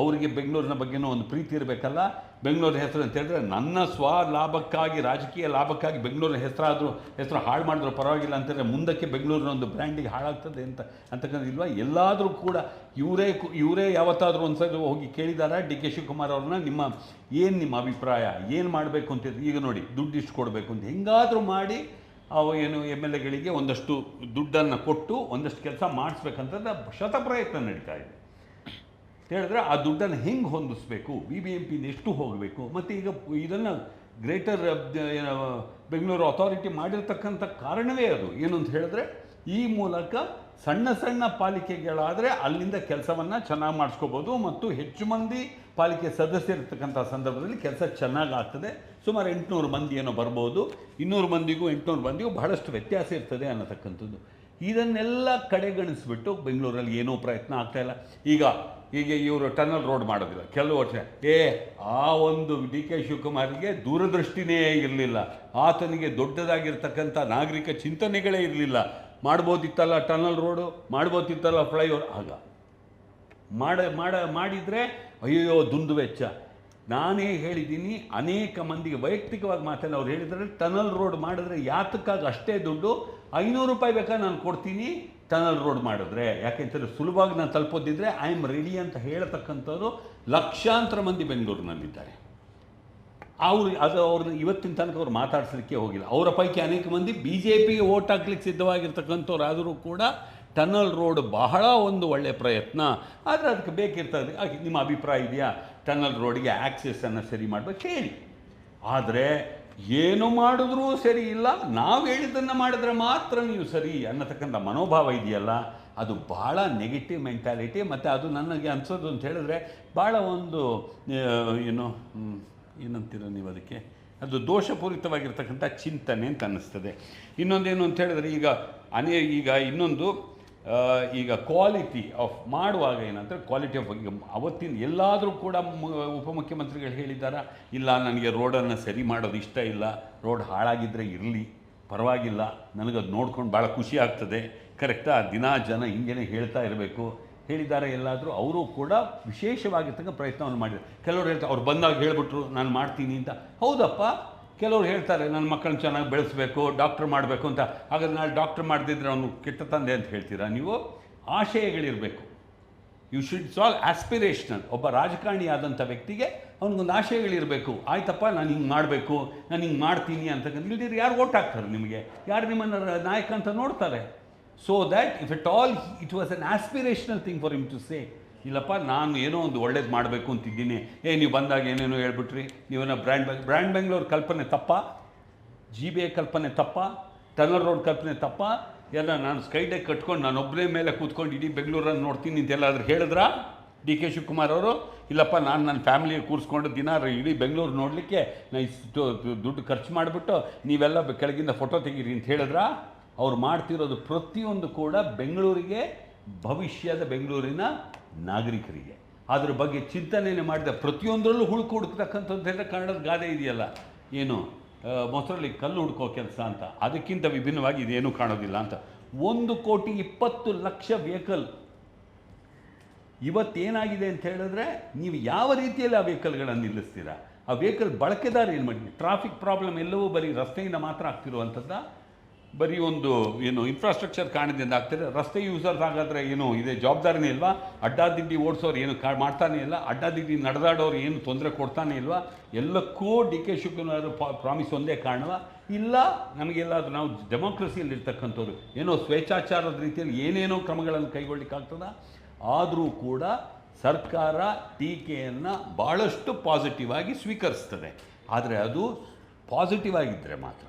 ಅವರಿಗೆ ಬೆಂಗಳೂರಿನ ಬಗ್ಗೆನೂ ಒಂದು ಪ್ರೀತಿ ಇರಬೇಕಲ್ಲ? ಬೆಂಗಳೂರಿನ ಹೆಸರು ಅಂತ ಹೇಳಿದ್ರೆ ನನ್ನ ಸ್ವ ಲಾಭಕ್ಕಾಗಿ ರಾಜಕೀಯ ಲಾಭಕ್ಕಾಗಿ ಬೆಂಗಳೂರಿನ ಹೆಸರಾದರೂ, ಹೆಸರು ಹಾಳು ಮಾಡಿದ್ರು ಪರವಾಗಿಲ್ಲ ಅಂತಂದರೆ ಮುಂದಕ್ಕೆ ಬೆಂಗಳೂರಿನ ಒಂದು ಬ್ರ್ಯಾಂಡಿಗೆ ಹಾಳಾಗ್ತದೆ ಅಂತ ಅಂತಕ್ಕಂಥ ಇಲ್ವಾ? ಎಲ್ಲಾದರೂ ಕೂಡ ಇವರೇ ಇವರೇ ಯಾವತ್ತಾದರೂ ಒಂದು ಸಲ ಹೋಗಿ ಕೇಳಿದಾರ ಡಿ ಕೆ ಶಿವಕುಮಾರ್ ಅವ್ರನ್ನ ನಿಮ್ಮ ಏನು ನಿಮ್ಮ ಅಭಿಪ್ರಾಯ, ಏನು ಮಾಡಬೇಕು ಅಂತ ಈಗ ನೋಡಿ ದುಡ್ಡು ಇಷ್ಟು ಕೊಡಬೇಕು ಅಂತ ಹೆಂಗಾದರೂ ಮಾಡಿ ಅವು ಏನು ಎಂ ಎಲ್ ಎಗಳಿಗೆ ಒಂದಷ್ಟು ದುಡ್ಡನ್ನು ಕೊಟ್ಟು ಒಂದಷ್ಟು ಕೆಲಸ ಮಾಡಿಸ್ಬೇಕಂತ ಶತ ಪ್ರಯತ್ನ ನಡೀತಾ ಇದೆ. ಹೇಳಿದ್ರೆ ಆ ದುಡ್ಡನ್ನು ಹೆಂಗೆ ಹೊಂದಿಸ್ಬೇಕು? ಬಿ ಬಿ ಎಂ ಪಿಯಿಂದ ಎಷ್ಟು ಹೋಗಬೇಕು? ಮತ್ತು ಈಗ ಇದನ್ನು ಗ್ರೇಟರ್ ಬೆಂಗಳೂರು ಅಥಾರಿಟಿ ಮಾಡಿರ್ತಕ್ಕಂಥ ಕಾರಣವೇ ಅದು. ಏನು ಅಂತ ಹೇಳಿದ್ರೆ, ಈ ಮೂಲಕ ಸಣ್ಣ ಸಣ್ಣ ಪಾಲಿಕೆಗಳಾದರೆ ಅಲ್ಲಿಂದ ಕೆಲಸವನ್ನು ಚೆನ್ನಾಗಿ ಮಾಡಿಸ್ಕೋಬೋದು ಮತ್ತು ಹೆಚ್ಚು ಮಂದಿ ಪಾಲಿಕೆ ಸದಸ್ಯರಿರ್ತಕ್ಕಂಥ ಸಂದರ್ಭದಲ್ಲಿ ಕೆಲಸ ಚೆನ್ನಾಗಿ ಆಗ್ತದೆ ಸುಮಾರು ಎಂಟುನೂರು ಮಂದಿ ಏನೋ ಬರ್ಬೋದು. ಇನ್ನೂರು ಮಂದಿಗೂ, ಎಂಟುನೂರು ಮಂದಿಗೂ ಬಹಳಷ್ಟು ವ್ಯತ್ಯಾಸ ಇರ್ತದೆ ಅನ್ನತಕ್ಕಂಥದ್ದು. ಇದನ್ನೆಲ್ಲ ಕಡೆಗಣಿಸ್ಬಿಟ್ಟು ಬೆಂಗಳೂರಲ್ಲಿ ಏನೂ ಪ್ರಯತ್ನ ಆಗ್ತಾ ಇಲ್ಲ. ಈಗ ಈಗ ಇವರು ಟನಲ್ ರೋಡ್ ಮಾಡೋದಿಲ್ಲ. ಕೆಲವು ವರ್ಷ. ಏ, ಆ ಒಂದು ಡಿ ಕೆ ಶಿವಕುಮಾರ್ಗೆ ದೂರದೃಷ್ಟಿನೇ ಇರಲಿಲ್ಲ. ಆತನಿಗೆ ದೊಡ್ಡದಾಗಿರ್ತಕ್ಕಂಥ ನಾಗರಿಕ ಚಿಂತನೆಗಳೇ ಇರಲಿಲ್ಲ. ಮಾಡ್ಬೋದಿತ್ತಲ್ಲ ಟನಲ್ ರೋಡು? ಮಾಡ್ಬೋದಿತ್ತಲ್ಲ ಫ್ಲೈಓವರ್? ಆಗ. ಮಾಡ ಮಾಡ, ಮಾಡಿದರೆ ಅಯ್ಯೋ ದುಂದು ವೆಚ್ಚ. ನಾನೇ ಹೇಳಿದ್ದೀನಿ, ಅನೇಕ ಮಂದಿಗೆ ವೈಯಕ್ತಿಕವಾಗಿ ಮಾತಾಡಿ ಅವ್ರು ಹೇಳಿದರೆ ಟನಲ್ ರೋಡ್ ಮಾಡಿದ್ರೆ ಯಾತಕ್ಕಾಗಿ ಅಷ್ಟೇ ದುಡ್ಡು? ಐನೂರು ರೂಪಾಯಿ ಬೇಕಾದ್ರೆ ನಾನು ಕೊಡ್ತೀನಿ, ಟನಲ್ ರೋಡ್ ಮಾಡಿದ್ರೆ. ಯಾಕೆಂತಂದರೆ ಸುಲಭವಾಗಿ ನಾನು ತಲುಪೋದಿದ್ರೆ ಐ ಆಮ್ ರೆಡಿ ಅಂತ ಹೇಳತಕ್ಕಂಥವ್ರು ಲಕ್ಷಾಂತರ ಮಂದಿ ಬೆಂಗಳೂರಿನಲ್ಲಿದ್ದಾರೆ. ಅವರು ಅದು ಅವ್ರನ್ನ ಇವತ್ತಿನ ತನಕ ಅವ್ರು ಮಾತಾಡ್ಸಲಿಕ್ಕೆ ಹೋಗಿಲ್ಲ. ಅವರ ಪೈಕಿ ಅನೇಕ ಮಂದಿ ಬಿ ಜೆ ಪಿಗೆ ಓಟ್ ಹಾಕ್ಲಿಕ್ಕೆ ಸಿದ್ಧವಾಗಿರ್ತಕ್ಕಂಥವ್ರು ಆದರೂ ಕೂಡ ಟನಲ್ ರೋಡ್ ಬಹಳ ಒಂದು ಒಳ್ಳೆಯ ಪ್ರಯತ್ನ. ಆದರೆ ಅದಕ್ಕೆ ಬೇಕಿರ್ತದೆ. ನಿಮ್ಮ ಅಭಿಪ್ರಾಯ ಇದೆಯಾ? ಟನಲ್ ರೋಡಿಗೆ ಆ್ಯಕ್ಸೆಸನ್ನು ಸರಿ ಮಾಡಬೇಕು. ಹೇಳಿ. ಆದರೆ ಏನು ಮಾಡಿದ್ರೂ ಸರಿ ಇಲ್ಲ. ನಾವು ಹೇಳಿದ್ದನ್ನು ಮಾಡಿದ್ರೆ ಮಾತ್ರ ನೀವು ಸರಿ ಅನ್ನತಕ್ಕಂಥ ಮನೋಭಾವ ಇದೆಯಲ್ಲ? ಅದು ಭಾಳ ನೆಗೆಟಿವ್ ಮೆಂಟ್ಯಾಲಿಟಿ ಮತ್ತು ಅದು ನನಗೆ ಅನಿಸೋದು ಅಂತ ಹೇಳಿದ್ರೆ ಭಾಳ ಒಂದು ಏನು ಏನಂತೀರ ನೀವು ಅದಕ್ಕೆ? ಅದು ದೋಷಪೂರಿತವಾಗಿರ್ತಕ್ಕಂಥ ಚಿಂತನೆ ಅಂತ ಅನ್ನಿಸ್ತದೆ. ಇನ್ನೊಂದೇನು ಅಂತ ಹೇಳಿದ್ರೆ ಈಗ ಅನೇ, ಈಗ ಇನ್ನೊಂದು ಈಗ ಕ್ವಾಲಿಟಿ ಆಫ್ ಮಾಡುವಾಗ ಏನಂದರೆ ಕ್ವಾಲಿಟಿ ಆಫ್ ಅವತ್ತಿನ ಎಲ್ಲಾದರೂ ಕೂಡ ಉಪಮುಖ್ಯಮಂತ್ರಿಗಳು ಹೇಳಿದ್ದಾರೆ? ಇಲ್ಲ, ನನಗೆ ರೋಡನ್ನು ಸರಿ ಮಾಡೋದು ಇಷ್ಟ ಇಲ್ಲ. ರೋಡ್ ಹಾಳಾಗಿದ್ದರೆ ಇರಲಿ. ಪರವಾಗಿಲ್ಲ. ನನಗದು ನೋಡ್ಕೊಂಡು ಭಾಳ ಖುಷಿ ಆಗ್ತದೆ. ಕರೆಕ್ಟಾ ದಿನ ಜನ ಹಿಂಗೇನೆ ಹೇಳ್ತಾ ಇರಬೇಕು. ಹೇಳಿದ್ದಾರೆ ಎಲ್ಲಾದರೂ, ಅವರು ಕೂಡ ವಿಶೇಷವಾಗಿರ್ತಕ್ಕ ಪ್ರಯತ್ನವನ್ನು ಮಾಡಿದ್ದಾರೆ. ಕೆಲವರು ಹೇಳ್ತಾರೆ, ಅವ್ರು ಬಂದಾಗ ಹೇಳಿಬಿಟ್ರು, ನಾನು ಮಾಡ್ತೀನಿ ಅಂತ. ಹೌದಪ್ಪ. ಕೆಲವ್ರು ಹೇಳ್ತಾರೆ, ನನ್ನ ಮಕ್ಕಳನ್ನ ಚೆನ್ನಾಗಿ ಬೆಳೆಸಬೇಕು ಡಾಕ್ಟ್ರ್ ಮಾಡಬೇಕು ಅಂತ. ಹಾಗಾದ್ರೆ ನಾಳೆ ಡಾಕ್ಟ್ರ್ ಮಾಡದಿದ್ರೆ ಅವನು ಕೆಟ್ಟ ತಂದೆ ಅಂತ ಹೇಳ್ತೀರಾ ನೀವು? ಆಶಯಗಳಿರಬೇಕು. ಯು ಶುಡ್ ಸಾಲ್ವ್ ಆಸ್ಪಿರೇಷನಲ್ ಒಬ್ಬ ರಾಜಕಾರಣಿ ಆದಂಥ ವ್ಯಕ್ತಿಗೆ ಅವನಿಗೊಂದು ಆಶಯಗಳಿರಬೇಕು. ಆಯ್ತಪ್ಪ, ನಾನು ಹಿಂಗೆ ಮಾಡಬೇಕು, ನಾನು ಹಿಂಗೆ ಮಾಡ್ತೀನಿ ಅಂತಕ್ಕಂಥ ಇಲ್ದಿದ್ರೆ ಯಾರು ಓಟ್ ಹಾಕ್ತಾರೆ ನಿಮಗೆ? ಯಾರು ನಿಮ್ಮನ್ನು ನಾಯಕ ಅಂತ ನೋಡ್ತಾರೆ? So that if it all it was an aspirational thing for him to say ಇಲ್ಲಪ್ಪ, ನಾನು ಏನೋ ಒಂದು ಒಳ್ಳೇದು ಮಾಡಬೇಕು ಅಂತಿದ್ದೀನಿ. ಏ, ನೀವು ಬಂದಾಗ ಏನೇನೋ ಹೇಳ್ಬಿಟ್ರಿ. ನೀವೇನೋ ಬ್ರ್ಯಾಂಡ್ ಬ್ಯಾಂಗ್ ಬ್ರ್ಯಾಂಡ್ ಬೆಂಗ್ಳೂರು ಕಲ್ಪನೆ ತಪ್ಪ? ಜಿ ಬಿ ಎ ಕಲ್ಪನೆ ತಪ್ಪ? ಟನಲ್ ರೋಡ್ ಕಲ್ಪನೆ ತಪ್ಪ? ಎಲ್ಲ ನಾನು ಸ್ಕೈ ಡೇ ಕಟ್ಕೊಂಡು ನಾನು ಒಬ್ಬನೇ ಮೇಲೆ ಕೂತ್ಕೊಂಡು ಇಡೀ ಬೆಂಗಳೂರನ್ನು ನೋಡ್ತೀನಿ ಅಂತೆಲ್ಲಾದ್ರೂ ಹೇಳಿದ್ರಾ? ಡಿ ಕೆ ಶಿವಕುಮಾರ್ ಅವರು? ಇಲ್ಲಪ್ಪ, ನಾನು ನನ್ನ ಫ್ಯಾಮಿಲಿ ಕೂರಿಸ್ಕೊಂಡು ದಿನ ಇಡೀ ಬೆಂಗಳೂರು ನೋಡಲಿಕ್ಕೆ ನಾ ಇಷ್ಟು ದುಡ್ಡು ಖರ್ಚು ಮಾಡಿಬಿಟ್ಟು ನೀವೆಲ್ಲ ಕೆಳಗಿಂದ ಫೋಟೋ ತೆಗೀರಿ ಅಂತ ಹೇಳಿದ್ರಾ? ಅವ್ರು ಮಾಡ್ತಿರೋದು ಪ್ರತಿಯೊಂದು ಕೂಡ ಬೆಂಗಳೂರಿಗೆ, ಭವಿಷ್ಯದ ಬೆಂಗಳೂರಿನ ನಾಗರಿಕರಿಗೆ. ಅದ್ರ ಬಗ್ಗೆ ಚಿಂತನೆಯನ್ನು ಮಾಡಿದ ಪ್ರತಿಯೊಂದರಲ್ಲೂ ಹುಡುಕು ಹುಡುಕ್ತಕ್ಕಂಥದ್ದೆಲ್ಲ ಕನ್ನಡದ ಗಾದೆ ಇದೆಯಲ್ಲ. ಏನು ಮೊಸರಲ್ಲಿ ಕಲ್ಲು ಹುಡ್ಕೋ ಕೆಲಸ ಅಂತ. ಅದಕ್ಕಿಂತ ವಿಭಿನ್ನವಾಗಿ ಇದೇನು ಕಾಣೋದಿಲ್ಲ ಅಂತ. ಒಂದು ಕೋಟಿ ಇಪ್ಪತ್ತು ಲಕ್ಷ ವೆಹಿಕಲ್. ಇವತ್ತೇನಾಗಿದೆ ಅಂತ ಹೇಳಿದ್ರೆ, ನೀವು ಯಾವ ರೀತಿಯಲ್ಲಿ ಆ ವೆಹಿಕಲ್ಗಳನ್ನು ನಿಲ್ಲಿಸ್ತೀರಾ? ಆ ವೆಹಿಕಲ್ ಬಳಕೆದಾರ ಏನು ಮಾಡಿ ಟ್ರಾಫಿಕ್ ಪ್ರಾಬ್ಲಮ್ ಎಲ್ಲವೂ ಬರೀ ರಸ್ತೆಯಿಂದ ಮಾತ್ರ ಆಗ್ತಿರುವಂಥದ್ದು? ಬರೀ ಒಂದು, ಏನು ಇನ್ಫ್ರಾಸ್ಟ್ರಕ್ಚರ್ ಕಾರಣದಿಂದ ಆಗ್ತಾರೆ ರಸ್ತೆ ಯೂಸರ್ಸ್ ಹಾಗಾದರೆ ಏನು, ಇದೆ ಜವಾಬ್ದಾರಿನೇ ಇಲ್ವಾ? ಅಡ್ಡಾದಿಡ್ಡಿ ಓಡಿಸೋರು ಏನು ಕಾ, ಮಾಡ್ತಾನೆ ಇಲ್ಲ. ಅಡ್ಡಾದಿಡ್ಡಿ ನಡೆದಾಡೋರು ಏನು ತೊಂದರೆ ಕೊಡ್ತಾನೆ ಇಲ್ವಾ? ಎಲ್ಲಕ್ಕೂ ಡಿ ಕೆ ಶಿವಕುಮಾರ್ ಪ್ರಾಮಿಸ್ ಒಂದೇ ಕಾರಣವ. ಇಲ್ಲ, ನಮಗೆಲ್ಲಾದ್ರೂ ನಾವು ಡೆಮೋಕ್ರಸಿಯಲ್ಲಿ ಇರ್ತಕ್ಕಂಥವ್ರು, ಏನೋ ಸ್ವೇಚ್ಛಾಚಾರದ ರೀತಿಯಲ್ಲಿ ಏನೇನೋ ಕ್ರಮಗಳನ್ನು ಕೈಗೊಳ್ಳಿಕ್ಕಾಗ್ತದ ಆದರೂ ಕೂಡ ಸರ್ಕಾರ ಟೀಕೆಯನ್ನು ಭಾಳಷ್ಟು ಪಾಸಿಟಿವ್ ಆಗಿ ಸ್ವೀಕರಿಸ್ತದೆ. ಆದರೆ ಅದು ಪಾಸಿಟಿವ್ ಆಗಿದ್ದರೆ ಮಾತ್ರ.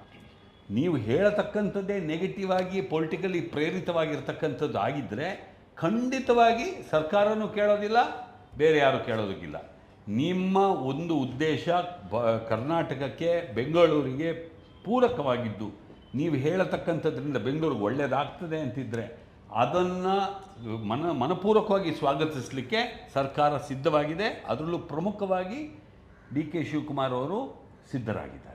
ನೀವು ಹೇಳತಕ್ಕಂಥದ್ದೇ ನೆಗೆಟಿವ್ ಆಗಿ ಪೊಲಿಟಿಕಲಿ ಪ್ರೇರಿತವಾಗಿರ್ತಕ್ಕಂಥದ್ದು ಆಗಿದ್ದರೆ ಖಂಡಿತವಾಗಿ ಸರ್ಕಾರನೂ ಕೇಳೋದಿಲ್ಲ, ಬೇರೆ ಯಾರು ಕೇಳೋದಕ್ಕಿಲ್ಲ. ನಿಮ್ಮ ಒಂದು ಉದ್ದೇಶ ಬ, ಕರ್ನಾಟಕಕ್ಕೆ, ಬೆಂಗಳೂರಿಗೆ ಪೂರಕವಾಗಿದ್ದು, ನೀವು ಹೇಳತಕ್ಕಂಥದ್ರಿಂದ ಬೆಂಗಳೂರಿಗೆ ಒಳ್ಳೆಯದಾಗ್ತದೆ ಅಂತಿದ್ದರೆ ಅದನ್ನು ಮನ ಮನಪೂರ್ವಕವಾಗಿ ಸ್ವಾಗತಿಸಲಿಕ್ಕೆ ಸರ್ಕಾರ ಸಿದ್ಧವಾಗಿದೆ. ಅದರಲ್ಲೂ ಪ್ರಮುಖವಾಗಿ ಡಿ ಕೆ ಶಿವಕುಮಾರ್ ಅವರು ಸಿದ್ಧರಾಗಿದ್ದಾರೆ.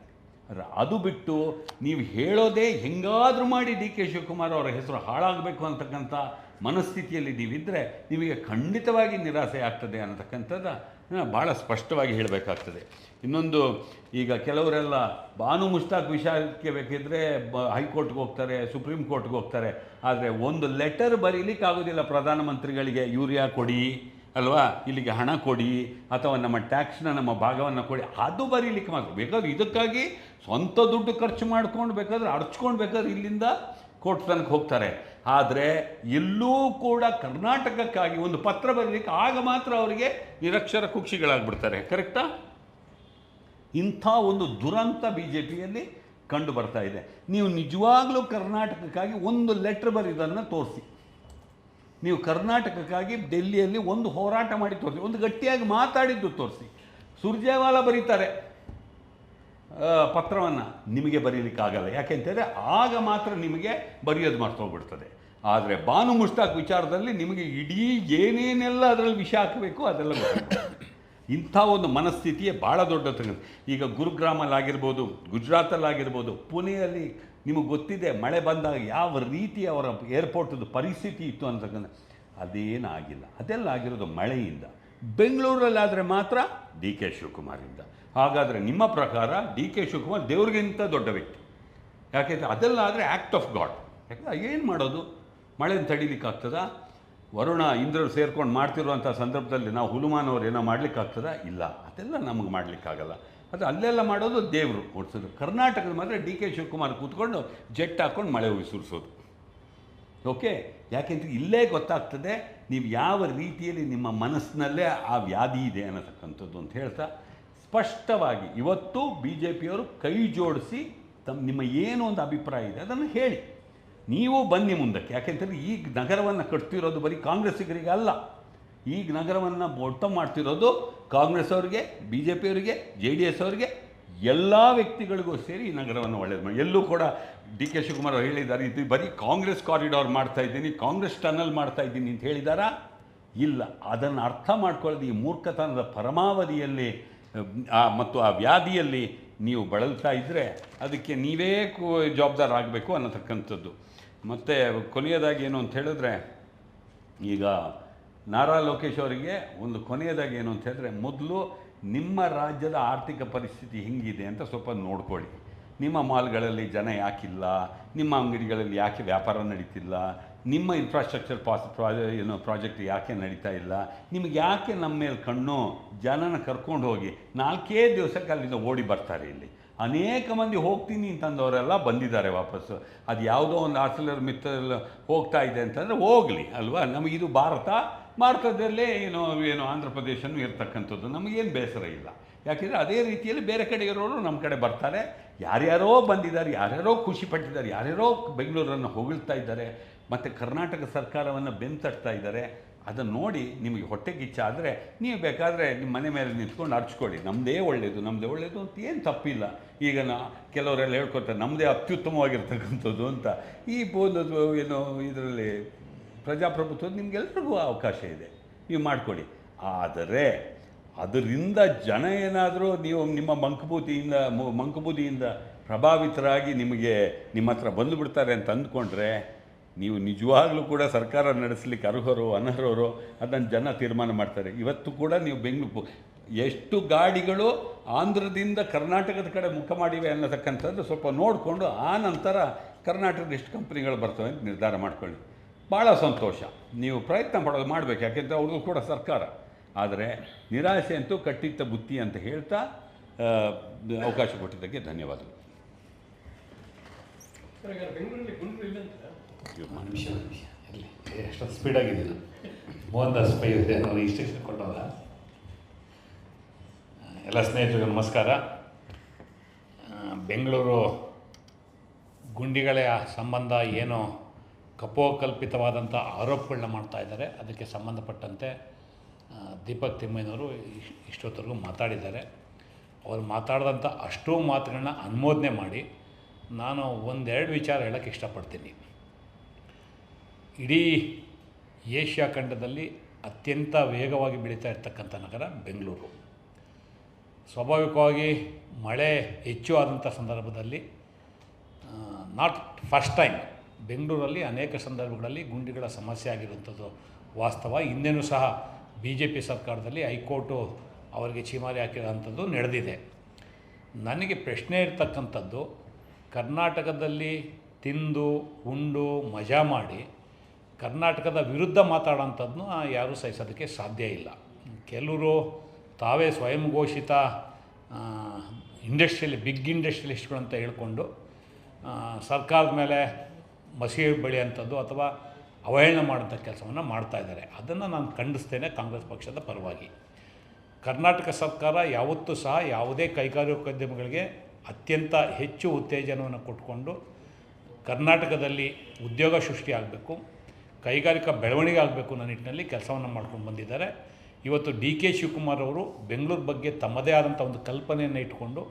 ಅದು ಬಿಟ್ಟು ನೀವು ಹೇಳೋದೇ ಹೆಂಗಾದರೂ ಮಾಡಿ ಡಿ ಕೆ ಶಿವಕುಮಾರ್ ಅವರ ಹೆಸರು ಹಾಳಾಗಬೇಕು ಅಂತಕ್ಕಂಥ ಮನಸ್ಥಿತಿಯಲ್ಲಿ ನೀವಿದ್ದರೆ ನಿಮಗೆ ಖಂಡಿತವಾಗಿ ನಿರಾಸೆ ಆಗ್ತದೆ ಅನ್ನತಕ್ಕಂಥದ್ದು ಭಾಳ ಸ್ಪಷ್ಟವಾಗಿ ಹೇಳಬೇಕಾಗ್ತದೆ. ಇನ್ನೊಂದು, ಈಗ ಕೆಲವರೆಲ್ಲ ಬಾನು ಮುಷ್ತಾಕ್ ವಿಷಯಕ್ಕೆ ಬೇಕಿದ್ದರೆ ಬ, ಹೈಕೋರ್ಟ್ಗೆ ಹೋಗ್ತಾರೆ, ಸುಪ್ರೀಂ ಕೋರ್ಟ್ಗೆ ಹೋಗ್ತಾರೆ. ಆದರೆ ಒಂದು ಲೆಟರ್ ಬರೀಲಿಕ್ಕೆ ಆಗೋದಿಲ್ಲ ಪ್ರಧಾನಮಂತ್ರಿಗಳಿಗೆ, ಯೂರಿಯಾ ಕೊಡಿ. ಅಲ್ವಾ? ಇಲ್ಲಿಗೆ ಹಣ ಕೊಡಿ, ಅಥವಾ ನಮ್ಮ ಟ್ಯಾಕ್ಸ್ನ ನಮ್ಮ ಭಾಗವನ್ನು ಕೊಡಿ, ಅದು ಬರೀಲಿಕ್ಕೆ ಮಾತ್ರ. ಬೇಕಾದ್ರೆ ಇದಕ್ಕಾಗಿ ಸ್ವಂತ ದುಡ್ಡು ಖರ್ಚು ಮಾಡ್ಕೊಂಡು ಬೇಕಾದ್ರೆ ಅರ್ಚ್ಕೊಂಡು ಬೇಕಾದ್ರೆ ಇಲ್ಲಿಂದ ಕೋರ್ಟ್ ತನಕ ಹೋಗ್ತಾರೆ. ಆದರೆ ಎಲ್ಲೂ ಕೂಡ ಕರ್ನಾಟಕಕ್ಕಾಗಿ ಒಂದು ಪತ್ರ ಬರೀಲಿಕ್ಕೆ ಆಗ ಮಾತ್ರ ಅವರಿಗೆ ನಿರಕ್ಷರ ಕುಕ್ಷಿಗಳಾಗ್ಬಿಡ್ತಾರೆ. ಕರೆಕ್ಟಾ ಇಂಥ ಒಂದು ದುರಂತ ಬಿ ಜೆ ಪಿಯಲ್ಲಿ ಕಂಡು ಬರ್ತಾ ಇದೆ. ನೀವು ನಿಜವಾಗ್ಲೂ ಕರ್ನಾಟಕಕ್ಕಾಗಿ ಒಂದು ಲೆಟ್ರ್ ಬರೆಯೋದನ್ನು ತೋರಿಸಿ. ನೀವು ಕರ್ನಾಟಕಕ್ಕಾಗಿ ಡೆಲ್ಲಿಯಲ್ಲಿ ಒಂದು ಹೋರಾಟ ಮಾಡಿ ತೋರಿಸಿ. ಒಂದು ಗಟ್ಟಿಯಾಗಿ ಮಾತಾಡಿದ್ದು ತೋರಿಸಿ. ಸುರ್ಜೇವಾಲಾ ಬರೀತಾರೆ. ಪತ್ರವನ್ನು ನಿಮಗೆ ಬರೀಲಿಕ್ಕಾಗಲ್ಲ. ಯಾಕೆಂತಂದರೆ ಆಗ ಮಾತ್ರ ನಿಮಗೆ ಬರೆಯೋದು ಮರ್ತೋಗ್ಬಿಡ್ತದೆ ಆದರೆ ಬಾನು ಮುಷ್ತಾಕ್ ವಿಚಾರದಲ್ಲಿ ನಿಮಗೆ ಇಡೀ ಏನೇನೆಲ್ಲ ಅದರಲ್ಲಿ ವಿಷ ಹಾಕಬೇಕು ಅದೆಲ್ಲ. ಇಂಥ ಒಂದು ಮನಸ್ಥಿತಿಯೇ ಭಾಳ ದೊಡ್ಡ ಈಗ ಗುರುಗ್ರಾಮಲ್ಲಾಗಿರ್ಬೋದು, ಗುಜರಾತಲ್ಲಾಗಿರ್ಬೋದು, ಪುಣೆಯಲ್ಲಿ ನಿಮಗೆ ಗೊತ್ತಿದೆ, ಮಳೆ ಬಂದಾಗ ಯಾವ ರೀತಿ ಅವರ ಏರ್ಪೋರ್ಟದ ಪರಿಸ್ಥಿತಿ ಇತ್ತು ಅಂತಕ್ಕಂಥ ಅದೇನಾಗಿಲ್ಲ. ಅದೆಲ್ಲ ಆಗಿರೋದು ಮಳೆಯಿಂದ. ಬೆಂಗಳೂರಲ್ಲಾದರೆ ಮಾತ್ರ ಡಿ ಕೆ ಶಿವಕುಮಾರಿಂದ. ಹಾಗಾದರೆ ನಿಮ್ಮ ಪ್ರಕಾರ ಡಿ ಕೆ ಶಿವಕುಮಾರ್ ದೇವ್ರಿಗಿಂತ ದೊಡ್ಡ ವ್ಯಕ್ತಿ. ಯಾಕೆಂದರೆ ಅದೆಲ್ಲ ಆದರೆ ಆ್ಯಕ್ಟ್ ಆಫ್ ಗಾಡ್ ಯಾಕಂದ್ರೆ ಏನು ಮಾಡೋದು? ಮಳೆನ ತಡಿಲಿಕ್ಕಾಗ್ತದ? ವರುಣ ಇಂದ್ರರು ಸೇರ್ಕೊಂಡು ಮಾಡ್ತಿರುವಂಥ ಸಂದರ್ಭದಲ್ಲಿ ನಾವು ಹುಲುಮಾನವ್ರು ಏನೋ ಮಾಡ್ಲಿಕ್ಕಾಗ್ತದಾ? ಇಲ್ಲ. ಅದೆಲ್ಲ ನಮಗೆ ಮಾಡಲಿಕ್ಕಾಗಲ್ಲ. ಅದು ಅಲ್ಲೆಲ್ಲ ಮಾಡೋದು ದೇವರು ಓಡಿಸೋದು ಕರ್ನಾಟಕದ ಮಾತ್ರ ಡಿ ಕೆ ಶಿವಕುಮಾರ್ ಕೂತ್ಕೊಂಡು ಜೆಟ್ ಹಾಕ್ಕೊಂಡು ಮಳೆ ಉಸುರಿಸೋದು ಸುರಿಸೋದು. ಓಕೆ? ಯಾಕೆಂದ್ರೆ ಇಲ್ಲೇ ಗೊತ್ತಾಗ್ತದೆ, ನೀವು ಯಾವ ರೀತಿಯಲ್ಲಿ ನಿಮ್ಮ ಮನಸ್ಸಿನಲ್ಲೇ ಆ ವ್ಯಾಧಿ ಇದೆ ಅನ್ನತಕ್ಕಂಥದ್ದು ಅಂತ ಹೇಳ್ತಾ, ಸ್ಪಷ್ಟವಾಗಿ ಇವತ್ತು ಬಿ ಜೆ ಪಿಯವರು ಕೈ ಜೋಡಿಸಿ ತಮ್ಮ ನಿಮ್ಮ ಏನು ಒಂದು ಅಭಿಪ್ರಾಯ ಇದೆ ಅದನ್ನು ಹೇಳಿ. ನೀವು ಬನ್ನಿ ಮುಂದಕ್ಕೆ. ಯಾಕೆಂತಂದರೆ ಈಗ ನಗರವನ್ನು ಕಟ್ತಿರೋದು ಬರೀ ಕಾಂಗ್ರೆಸ್ಸಿಗರಿಗೆ ಅಲ್ಲ. ಈಗ ನಗರವನ್ನು ಒಟ್ಟ ಮಾಡ್ತಿರೋದು ಕಾಂಗ್ರೆಸ್ ಅವರಿಗೆ ಬಿ ಜೆ ಪಿಯವರಿಗೆ ಜೆ ಡಿ ಎಸ್ ಅವರಿಗೆ ಎಲ್ಲ ವ್ಯಕ್ತಿಗಳಿಗೂ ಸೇರಿ ಈ ನಗರವನ್ನು ಒಳ್ಳೆಯದು ಮಾಡಿ. ಎಲ್ಲೂ ಕೂಡ ಡಿ ಕೆ ಶಿವಕುಮಾರ್ ಅವರು ಹೇಳಿದ್ದಾರೆ ಇದು ಬರೀ ಕಾಂಗ್ರೆಸ್ ಕಾರಿಡಾರ್ ಮಾಡ್ತಾ ಇದ್ದೀನಿ ಕಾಂಗ್ರೆಸ್ ಟನಲ್ ಮಾಡ್ತಾ ಇದ್ದೀನಿ ಅಂತ ಹೇಳಿದಾರಾ? ಇಲ್ಲ. ಅದನ್ನು ಅರ್ಥ ಮಾಡ್ಕೊಳ್ಳೋದು ಈ ಮೂರ್ಖತನದ ಪರಮಾವಧಿಯಲ್ಲಿ ಆ, ಮತ್ತು ಆ ವ್ಯಾಧಿಯಲ್ಲಿ ನೀವು ಬಳಲ್ತಾ ಇದ್ದರೆ ಅದಕ್ಕೆ ನೀವೇ ಜವಾಬ್ದಾರ ಆಗಬೇಕು ಅನ್ನತಕ್ಕಂಥದ್ದು. ಮತ್ತು ಕೊನೆಯದಾಗಿ ಏನು ಅಂತ ಹೇಳಿದ್ರೆ ಈಗ ನಾರಾ ಲೋಕೇಶ್ ಅವರಿಗೆ ಒಂದು ಕೊನೆಯದಾಗಿ ಏನು ಅಂತ ಹೇಳಿದ್ರೆ, ಮೊದಲು ನಿಮ್ಮ ರಾಜ್ಯದ ಆರ್ಥಿಕ ಪರಿಸ್ಥಿತಿ ಹೆಂಗಿದೆ ಅಂತ ಸ್ವಲ್ಪ ನೋಡ್ಕೊಳ್ಳಿ. ನಿಮ್ಮ ಮಾಲ್ಗಳಲ್ಲಿ ಜನ ಯಾಕಿಲ್ಲ, ನಿಮ್ಮ ಅಂಗಡಿಗಳಲ್ಲಿ ಯಾಕೆ ವ್ಯಾಪಾರ ನಡೀತಿಲ್ಲ, ನಿಮ್ಮ ಇನ್ಫ್ರಾಸ್ಟ್ರಕ್ಚರ್ ಪಾಸ್ ಪ್ರಾ, ಏನು ಪ್ರಾಜೆಕ್ಟ್ ಯಾಕೆ ನಡೀತಾ ಇಲ್ಲ, ನಿಮಗೆ ಯಾಕೆ ನಮ್ಮ ಮೇಲೆ ಕಣ್ಣು ಜನನ ಕರ್ಕೊಂಡು ಹೋಗಿ ನಾಲ್ಕೇ ದಿವಸಕ್ಕೆ ಅಲ್ಲಿಂದ ಓಡಿ ಬರ್ತಾರೆ ಇಲ್ಲಿ. ಅನೇಕ ಮಂದಿ ಹೋಗ್ತೀನಿ ಅಂತಂದವರೆಲ್ಲ ಬಂದಿದ್ದಾರೆ ವಾಪಸ್ಸು. ಅದು ಯಾವುದೋ ಒಂದು ಆರ್ಸಲರ್ ಮಿತ್ರ ಹೋಗ್ತಾ ಇದೆ ಅಂತಂದರೆ ಹೋಗಲಿ, ಅಲ್ವಾ? ನಮಗಿದು ಭಾರತ ಭಾರತದಲ್ಲೇ ಏನೋ, ಏನು ಆಂಧ್ರ ಪ್ರದೇಶನೂ ಇರ್ತಕ್ಕಂಥದ್ದು. ನಮಗೇನು ಬೇಸರ ಇಲ್ಲ. ಯಾಕೆಂದರೆ ಅದೇ ರೀತಿಯಲ್ಲಿ ಬೇರೆ ಕಡೆ ಇರೋರು ನಮ್ಮ ಕಡೆ ಬರ್ತಾರೆ. ಯಾರ್ಯಾರೋ ಬಂದಿದ್ದಾರೆ, ಯಾರ್ಯಾರೋ ಖುಷಿ ಪಟ್ಟಿದ್ದಾರೆ, ಯಾರ್ಯಾರೋ ಬೆಂಗಳೂರನ್ನು ಹೊಗಳ್ತಾ ಇದ್ದಾರೆ, ಮತ್ತು ಕರ್ನಾಟಕ ಸರ್ಕಾರವನ್ನು ಬೆಂತಟ್ತಾ ಇದ್ದಾರೆ. ಅದನ್ನು ನೋಡಿ ನಿಮಗೆ ಹೊಟ್ಟೆಗಿಚ್ಚ ಆದರೆ ನೀವು ಬೇಕಾದರೆ ನಿಮ್ಮ ಮನೆ ಮೇಲೆ ನಿಂತ್ಕೊಂಡು ಅರ್ಚ್ಕೊಳ್ಳಿ. ನಮ್ಮದೇ ಒಳ್ಳೆಯದು ನಮ್ಮದೇ ಒಳ್ಳೆಯದು ಅಂತ ಏನು ತಪ್ಪಿಲ್ಲ. ಈಗ ನಾ ಕೆಲವರೆಲ್ಲ ಹೇಳ್ಕೊತಾರೆ ನಮ್ಮದೇ ಅತ್ಯುತ್ತಮವಾಗಿರ್ತಕ್ಕಂಥದ್ದು ಅಂತ. ಈ ಒಂದು, ಏನು ಇದರಲ್ಲಿ ಪ್ರಜಾಪ್ರಭುತ್ವ ನಿಮಗೆಲ್ರಿಗೂ ಅವಕಾಶ ಇದೆ. ನೀವು ಮಾಡಿಕೊಡಿ ಆದರೆ ಅದರಿಂದ ಜನ ಏನಾದರೂ ನೀವು ನಿಮ್ಮ ಮಂಕುಬೂತಿಯಿಂದ, ಮು- ಪ್ರಭಾವಿತರಾಗಿ ನಿಮಗೆ ನಿಮ್ಮ ಹತ್ರ ಬಂದುಬಿಡ್ತಾರೆ ಅಂತ ಅಂದ್ಕೊಂಡ್ರೆ ನೀವು ನಿಜವಾಗ್ಲೂ ಕೂಡ ಸರ್ಕಾರ ನಡೆಸಲಿಕ್ಕೆ ಅರ್ಹರು, ಅನರ್ಹರು ಅದನ್ನು ಜನ ತೀರ್ಮಾನ ಮಾಡ್ತಾರೆ. ಇವತ್ತು ಕೂಡ ನೀವು ಬೆಂಗಳೂರು ಎಷ್ಟು ಗಾಡಿಗಳು ಆಂಧ್ರದಿಂದ ಕರ್ನಾಟಕದ ಕಡೆ ಮುಖ ಮಾಡಿವೆ ಅನ್ನತಕ್ಕಂಥದ್ದು ಸ್ವಲ್ಪ ನೋಡಿಕೊಂಡು ಆ ನಂತರ ಕರ್ನಾಟಕದ ಎಷ್ಟು ಕಂಪ್ನಿಗಳು ಬರ್ತವೆ ಅಂತ ನಿರ್ಧಾರ ಮಾಡ್ಕೊಳ್ಳಿ. ಭಾಳ ಸಂತೋಷ. ನೀವು ಪ್ರಯತ್ನ ಪಡೋದು ಮಾಡಬೇಕು ಯಾಕೆಂದರೆ ಅವ್ರಿಗೂ ಕೂಡ ಸರ್ಕಾರ. ಆದರೆ ನಿರಾಸೆ ಅಂತೂ ಕಟ್ಟಿಟ್ಟ ಬುತ್ತಿ ಅಂತ ಹೇಳ್ತಾ ಅವಕಾಶ ಕೊಟ್ಟಿದ್ದಕ್ಕೆ ಧನ್ಯವಾದಗಳು. ಎಷ್ಟೊಂದು ಸ್ಪೀಡಾಗಿದ್ದೀನಿ ಮೋಹನ್ ದಾಸ್ ಪೈ ಇದೆ? ನೋಡಿ ಇನ್ಸ್ಟ್ರಕ್ಷನ್ ಕೊಟ್ಟವಲ್ಲ ಎಲ್ಲ ಸ್ನೇಹಿತರಿಗೆ ನಮಸ್ಕಾರ. ಬೆಂಗಳೂರು ಗುಂಡಿಗಳ ಸಂಬಂಧ ಏನು ಕಪೋಕಲ್ಪಿತವಾದಂಥ ಆರೋಪಗಳನ್ನ ಮಾಡ್ತಾ ಇದ್ದಾರೆ. ಅದಕ್ಕೆ ಸಂಬಂಧಪಟ್ಟಂತೆ ದೀಪಕ್ ತಿಮ್ಮಯ್ಯನವರು ಇಷ್ಟೊತ್ತರೆಗೂ ಮಾತಾಡಿದ್ದಾರೆ. ಅವರು ಮಾತಾಡಿದಂಥ ಅಷ್ಟೂ ಮಾತುಗಳನ್ನ ಅನುಮೋದನೆ ಮಾಡಿ, ನಾನು ಒಂದೆರಡು ವಿಚಾರ ಹೇಳೋಕ್ಕೆ ಇಷ್ಟಪಡ್ತೀನಿ. ಇಡೀ ಏಷ್ಯಾ ಖಂಡದಲ್ಲಿ ಅತ್ಯಂತ ವೇಗವಾಗಿ ಬೆಳೀತಾ ಇರ್ತಕ್ಕಂಥ ನಗರ ಬೆಂಗಳೂರು. ಸ್ವಾಭಾವಿಕವಾಗಿ ಮಳೆ ಹೆಚ್ಚು ಆದಂಥ ಸಂದರ್ಭದಲ್ಲಿ ನಾಟ್ ಫಸ್ಟ್ ಟೈಮ್ ಬೆಂಗಳೂರಲ್ಲಿ ಅನೇಕ ಸಂದರ್ಭಗಳಲ್ಲಿ ಗುಂಡಿಗಳ ಸಮಸ್ಯೆ ಆಗಿರುವಂಥದ್ದು ವಾಸ್ತವ. ಹಿಂದೆನೂ ಸಹ ಬಿ ಜೆ ಪಿ ಸರ್ಕಾರದಲ್ಲಿ ಹೈಕೋರ್ಟು ಅವರಿಗೆ ಚೀಮಾರಿ ಹಾಕಿರೋಂಥದ್ದು ನಡೆದಿದೆ. ನನಗೆ ಪ್ರಶ್ನೆ ಇರ್ತಕ್ಕಂಥದ್ದು, ಕರ್ನಾಟಕದಲ್ಲಿ ತಿಂದು, ಉಂಡು, ಮಜಾ ಮಾಡಿ ಕರ್ನಾಟಕದ ವಿರುದ್ಧ ಮಾತಾಡೋಂಥದ್ದನ್ನು ಯಾರೂ ಸಹಿಸೋದಕ್ಕೆ ಸಾಧ್ಯ ಇಲ್ಲ. ಕೆಲವರು ತಾವೇ ಸ್ವಯಂ ಘೋಷಿತ ಇಂಡಸ್ಟ್ರಿಯಲಿ ಬಿಗ್ ಇಂಡಸ್ಟ್ರಿಯಲಿಸ್ಟ್ಗಳು ಅಂತ ಹೇಳ್ಕೊಂಡು ಸರ್ಕಾರದ ಮೇಲೆ ಮಸೀರ್ ಬೆಳೆಯುವಂಥದ್ದು ಅಥವಾ ಅವಹೇಳನ ಮಾಡೋಂಥ ಕೆಲಸವನ್ನು ಮಾಡ್ತಾ ಇದ್ದಾರೆ. ಅದನ್ನು ನಾನು ಖಂಡಿಸ್ತೇನೆ ಕಾಂಗ್ರೆಸ್ ಪಕ್ಷದ ಪರವಾಗಿ. ಕರ್ನಾಟಕ ಸರ್ಕಾರ ಯಾವತ್ತೂ ಸಹ ಯಾವುದೇ ಕೈಗಾರಿಕೋದ್ಯಮಗಳಿಗೆ ಅತ್ಯಂತ ಹೆಚ್ಚು ಉತ್ತೇಜನವನ್ನು ಕೊಟ್ಕೊಂಡು ಕರ್ನಾಟಕದಲ್ಲಿ ಉದ್ಯೋಗ ಸೃಷ್ಟಿ ಆಗಬೇಕು, ಕೈಗಾರಿಕಾ ಬೆಳವಣಿಗೆ ಆಗಬೇಕು ಅನ್ನೋ ನಿಟ್ಟಿನಲ್ಲಿ ಕೆಲಸವನ್ನು ಮಾಡ್ಕೊಂಡು ಬಂದಿದ್ದಾರೆ. ಇವತ್ತು ಡಿ ಕೆ ಶಿವಕುಮಾರ್ ಅವರು ಬೆಂಗಳೂರು ಬಗ್ಗೆ ತಮ್ಮದೇ ಆದಂಥ ಒಂದು ಕಲ್ಪನೆಯನ್ನು ಇಟ್ಕೊಂಡು